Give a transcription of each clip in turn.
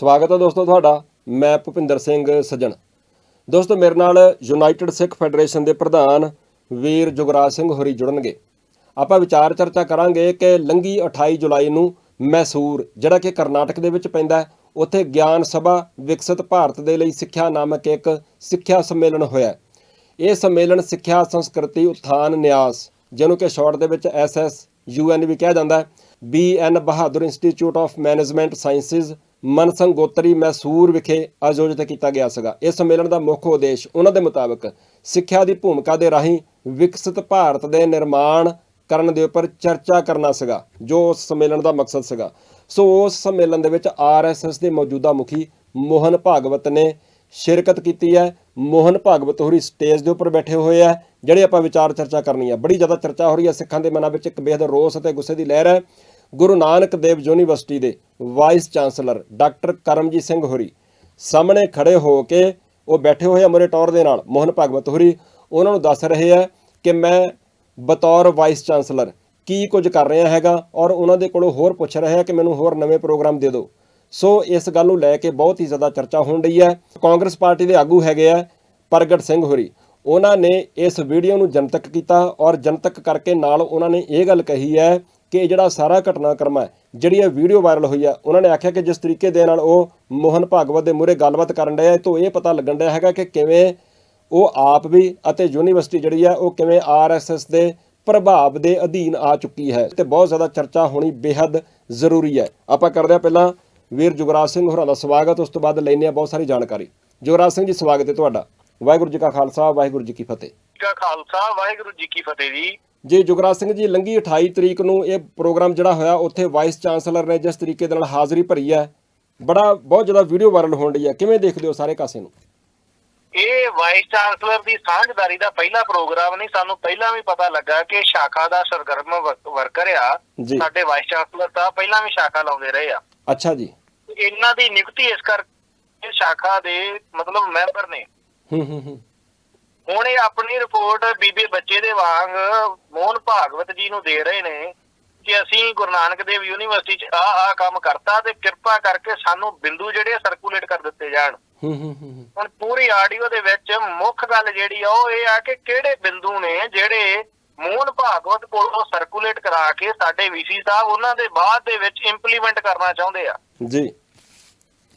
ਸਵਾਗਤ ਹੈ ਦੋਸਤੋ ਤੁਹਾਡਾ, ਮੈਂ ਭੁਪਿੰਦਰ ਸਿੰਘ ਸੱਜਣ। ਦੋਸਤੋ, ਮੇਰੇ ਨਾਲ ਯੂਨਾਈਟਿਡ ਸਿੱਖ ਫੈਡਰੇਸ਼ਨ ਦੇ ਪ੍ਰਧਾਨ ਵੀਰ ਜੁਗਰਾਜ ਸਿੰਘ ਹੋਰੀ ਜੁੜਨਗੇ। ਆਪਾਂ ਵਿਚਾਰ ਚਰਚਾ ਕਰਾਂਗੇ ਕਿ ਲੰਗੀ 28 ਜੁਲਾਈ ਨੂੰ ਮੈਸੂਰ, ਜਿਹੜਾ ਕਿ ਕਰਨਾਟਕ ਦੇ ਵਿੱਚ ਪੈਂਦਾ ਉੱਥੇ ਗਿਆਨ ਸਭਾ ਵਿਕਸਿਤ ਭਾਰਤ ਦੇ ਲਈ ਸਿੱਖਿਆ ਨਾਮਕ ਇੱਕ ਸਿੱਖਿਆ ਸੰਮੇਲਨ ਹੋਇਆ ਇਹ ਸੰਮੇਲਨ ਸਿੱਖਿਆ ਸੰਸਕ੍ਰਿਤੀ ਉત્ਥਾਨ ਨਿਆਸ, ਜਿਹਨੂੰ ਕਿ ਸ਼ਾਰਟ ਦੇ ਵਿੱਚ ਐਸਐਸ ਯੂਐਨ ਵੀ ਕਿਹਾ ਜਾਂਦਾ ਹੈ BN Bahadur institute of management sciences Manasagangotri Mysore ਵਿਖੇ ਆਯੋਜਿਤ ਕੀਤਾ ਗਿਆ ਸੀਗਾ। ਇਸ ਸੰਮੇਲਨ ਦਾ ਮੁੱਖ ਉਦੇਸ਼ ਉਹਨਾਂ ਦੇ ਮੁਤਾਬਕ ਸਿੱਖਿਆ ਦੀ ਭੂਮਿਕਾ ਦੇ ਰਾਹੀਂ ਵਿਕਸਿਤ ਭਾਰਤ ਦੇ ਨਿਰਮਾਣ ਕਰਨ ਦੇ ਉੱਪਰ ਚਰਚਾ ਕਰਨਾ ਸੀਗਾ, ਜੋ ਉਸ ਸੰਮੇਲਨ ਦਾ ਮਕਸਦ ਸੀਗਾ। ਸੋ ਉਸ ਸੰਮੇਲਨ ਦੇ ਵਿੱਚ ਆਰਐਸਐਸ ਦੇ ਮੌਜੂਦਾ ਮੁਖੀ ਮੋਹਨ ਭਾਗਵਤ ਨੇ ਸ਼ਿਰਕਤ ਕੀਤੀ ਹੈ। ਮੋਹਨ ਭਾਗਵਤ ਹੋਰੀ ਸਟੇਜ ਦੇ ਉੱਪਰ ਬੈਠੇ ਹੋਏ ਆ ਜਿਹੜੇ ਆਪਾਂ ਵਿਚਾਰ ਚਰਚਾ ਕਰਨੀ ਹੈ। ਬੜੀ ਜ਼ਿਆਦਾ ਚਰਚਾ ਹੋ ਰਹੀ ਹੈ। ਸਿੱਖਾਂ ਦੇ ਮਨਾਂ ਵਿੱਚ ਇੱਕ ਬੇਹੱਦ ਰੋਸ ਅਤੇ ਗੁੱਸੇ ਦੀ ਲਹਿਰ ਹੈ। ਗੁਰੂ ਨਾਨਕ ਦੇਵ ਯੂਨੀਵਰਸਿਟੀ ਦੇ vice chancellor doctor Karamjit Singh ਹੋਰੀ ਸਾਹਮਣੇ ਖੜੇ ਹੋ ਕੇ ਉਹ ਬੈਠੇ ਹੋਏ ਅਮਰੇਟੌਰ ਦੇ ਨਾਲ, ਮੋਹਨ ਭਗਵਤ ਹੋਰੀ। ਉਹਨਾਂ ਨੂੰ ਦੱਸ ਰਹੇ ਆ ਕਿ ਮੈਂ ਬਤੌਰ ਵਾਈਸ ਚਾਂਸਲਰ ਕੀ ਕੁਝ ਕਰ ਰਿਹਾ ਹੈਗਾ ਔਰ ਉਹਨਾਂ ਦੇ ਕੋਲੋਂ ਹੋਰ ਪੁੱਛ ਰਿਹਾ ਹੈ ਕਿ ਮੈਨੂੰ ਹੋਰ ਨਵੇਂ ਪ੍ਰੋਗਰਾਮ ਦੇ ਦਿਓ। ਸੋ ਇਸ ਗੱਲ ਨੂੰ ਲੈ ਕੇ ਬਹੁਤ ਹੀ ਜ਼ਿਆਦਾ ਚਰਚਾ ਹੋਣ ਰਹੀ ਹੈ। ਕਾਂਗਰਸ ਪਾਰਟੀ ਦੇ ਆਗੂ ਹੈਗੇ ਆ ਪ੍ਰਗਟ ਸਿੰਘ ਹੋਰੀ। ਉਹਨਾਂ ਨੇ ਇਸ ਵੀਡੀਓ ਨੂੰ ਜਨਤਕ ਕੀਤਾ ਔਰ ਜਨਤਕ ਕਰਕੇ ਨਾਲ ਉਹਨਾਂ ਨੇ ਇਹ ਗੱਲ ਕਹੀ ਹੈ ਕਿ ਜਿਹੜਾ ਸਾਰਾ ਘਟਨਾਕ੍ਰਮ ਹੈ, ਜਿਹੜੀ ਇਹ ਵੀਡੀਓ ਵਾਇਰਲ ਹੋਈ ਆ ਉਹਨਾਂ ਨੇ ਆਖਿਆ ਕਿ ਜਿਸ ਤਰੀਕੇ ਦੇ ਨਾਲ ਉਹ ਮੋਹਨ ਭਾਗਵਤ ਦੇ ਮੂਹਰੇ ਗੱਲਬਾਤ ਕਰਨ ਡਿਆ ਤੋਂ ਇਹ ਪਤਾ ਲੱਗਣ ਡਿਆ ਹੈਗਾ ਕਿ ਕਿਵੇਂ ਉਹ ਆਪ ਵੀ ਅਤੇ ਯੂਨੀਵਰਸਿਟੀ ਜਿਹੜੀ ਆ ਉਹ ਕਿਵੇਂ ਆਰਐਸਐਸ ਦੇ ਪ੍ਰਭਾਵ ਦੇ ਅਧੀਨ ਆ ਚੁੱਕੀ ਹੈ ਤੇ ਬਹੁਤ ਜ਼ਿਆਦਾ ਚਰਚਾ ਹੋਣੀ ਬੇहद ਜ਼ਰੂਰੀ ਹੈ। ਆਪਾਂ ਕਰਦੇ ਹਾਂ ਪਹਿਲਾਂ ਵੀਰ ਜੁਗਰਾਜ ਸਿੰਘ ਹੋਰਾਂ ਦਾ ਸਵਾਗਤ, ਉਸ ਤੋਂ ਬਾਅਦ ਲੈਂਦੇ ਹਾਂ ਬਹੁਤ ਸਾਰੀ ਜਾਣਕਾਰੀ। ਜੁਗਰਾਜ ਸਿੰਘ ਜੀ, ਸਵਾਗਤ ਹੈ ਤੁਹਾਡਾ। ਵਾਹਿਗੁਰੂ ਜੀ ਕਾ ਖਾਲਸਾ, ਵਾਹਿਗੁਰੂ ਜੀ ਕੀ ਫਤਿਹ। ਜੀ ਕਾ ਖਾਲਸਾ, ਵਾਹਿਗੁਰੂ ਜੀ ਕੀ ਫਤਿਹ ਜੀ। ਜੀ ਜੁਗਰਾਜ ਸਿੰਘ ਜੀ ਲੰਗੀ 28 ਤਰੀਕ ਨੂੰ ਇਹ ਪ੍ਰੋਗਰਾਮ ਜਿਹੜਾ ਹੋਇਆ ਉੱਥੇ ਵਾਈਸ ਚਾਂਸਲਰ ਨੇ ਜਿਸ ਤਰੀਕੇ ਦੇ ਨਾਲ ਹਾਜ਼ਰੀ ਭਰੀ ਹੈ ਬੜਾ ਬਹੁਤ ਜ਼ਿਆਦਾ ਵੀਡੀਓ ਵਾਇਰਲ ਹੋਣ ਰਹੀ ਹੈ। ਕਿਵੇਂ ਦੇਖਦੇ ਹੋ ਸਾਰੇ ਕਾਸੇ ਨੂੰ? ਇਹ ਵਾਈਸ ਚਾਂਸਲਰ ਦੀ ਸਾਂਝਦਾਰੀ ਦਾ ਪਹਿਲਾ ਪ੍ਰੋਗਰਾਮ ਨਹੀਂ ਸਾਨੂੰ ਪਹਿਲਾਂ ਵੀ ਪਤਾ ਲੱਗਾ ਕਿ ਸ਼ਾਖਾ ਦਾ ਸਰਗਰਮ ਵਰ- ਵਰਕਰ ਆ। ਸਾਡੇ ਵਾਈਸ ਚਾਂਸਲਰ ਤਾਂ ਪਹਿਲਾਂ ਵੀ ਸ਼ਾਖਾ ਲਾਉਂਦੇ ਰਹੇ ਆ। ਅੱਛਾ ਜੀ। ਇਹਨਾਂ ਦੀ ਨਿਯੁਕਤੀ ਇਸ ਕਰਕੇ ਸ਼ਾਖਾ ਦੇ ਮਤਲਬ ਮੈਂਬਰ ਨੇ। ਹੂੰ ਹੂੰ ਹੂੰ। ਹੁਣ ਇਹ ਆਪਣੀ ਰਿਪੋਰਟ ਬੀਬੀ ਬੱਚੇ ਦੇ ਵਾਂਗ ਮੋਹਨ ਭਾਗਵਤ ਜੀ ਨੂੰ ਦੇ ਰਹੇ ਨੇ ਕਿ ਅਸੀਂ ਗੁਰੂ ਨਾਨਕ ਦੇਵ ਯੂਨੀਵਰਸਿਟੀ 'ਚ ਆ ਆ ਕੰਮ ਕਰਤਾ ਤੇ ਕਿਰਪਾ ਕਰਕੇ ਸਾਨੂੰ ਬਿੰਦੂ ਜਿਹੜੇ ਸਰਕੂਲੇਟ ਕਰ ਦਿੱਤੇ ਜਾਣ। ਹੂੰ ਹੂੰ ਹੂੰ ਹੂੰ। ਹੁਣ ਪੂਰੀ ਆਡੀਓ ਦੇ ਵਿੱਚ ਮੁੱਖ ਗੱਲ ਜਿਹੜੀ ਆ ਉਹ ਇਹ ਆ ਕਿ ਕਿਹੜੇ ਬਿੰਦੂ ਨੇ ਜਿਹੜੇ ਮੋਹਨ ਭਾਗਵਤ ਕੋਲੋਂ ਸਰਕੂਲੇਟ ਕਰਾ ਕੇ ਸਾਡੇ ਵੀਸੀ ਸਾਹਿਬ ਉਹਨਾਂ ਦੇ ਬਾਅਦ ਦੇ ਵਿੱਚ ਇੰਪਲੀਮੈਂਟ ਕਰਨਾ ਚਾਹੁੰਦੇ ਆ। ਜੀ।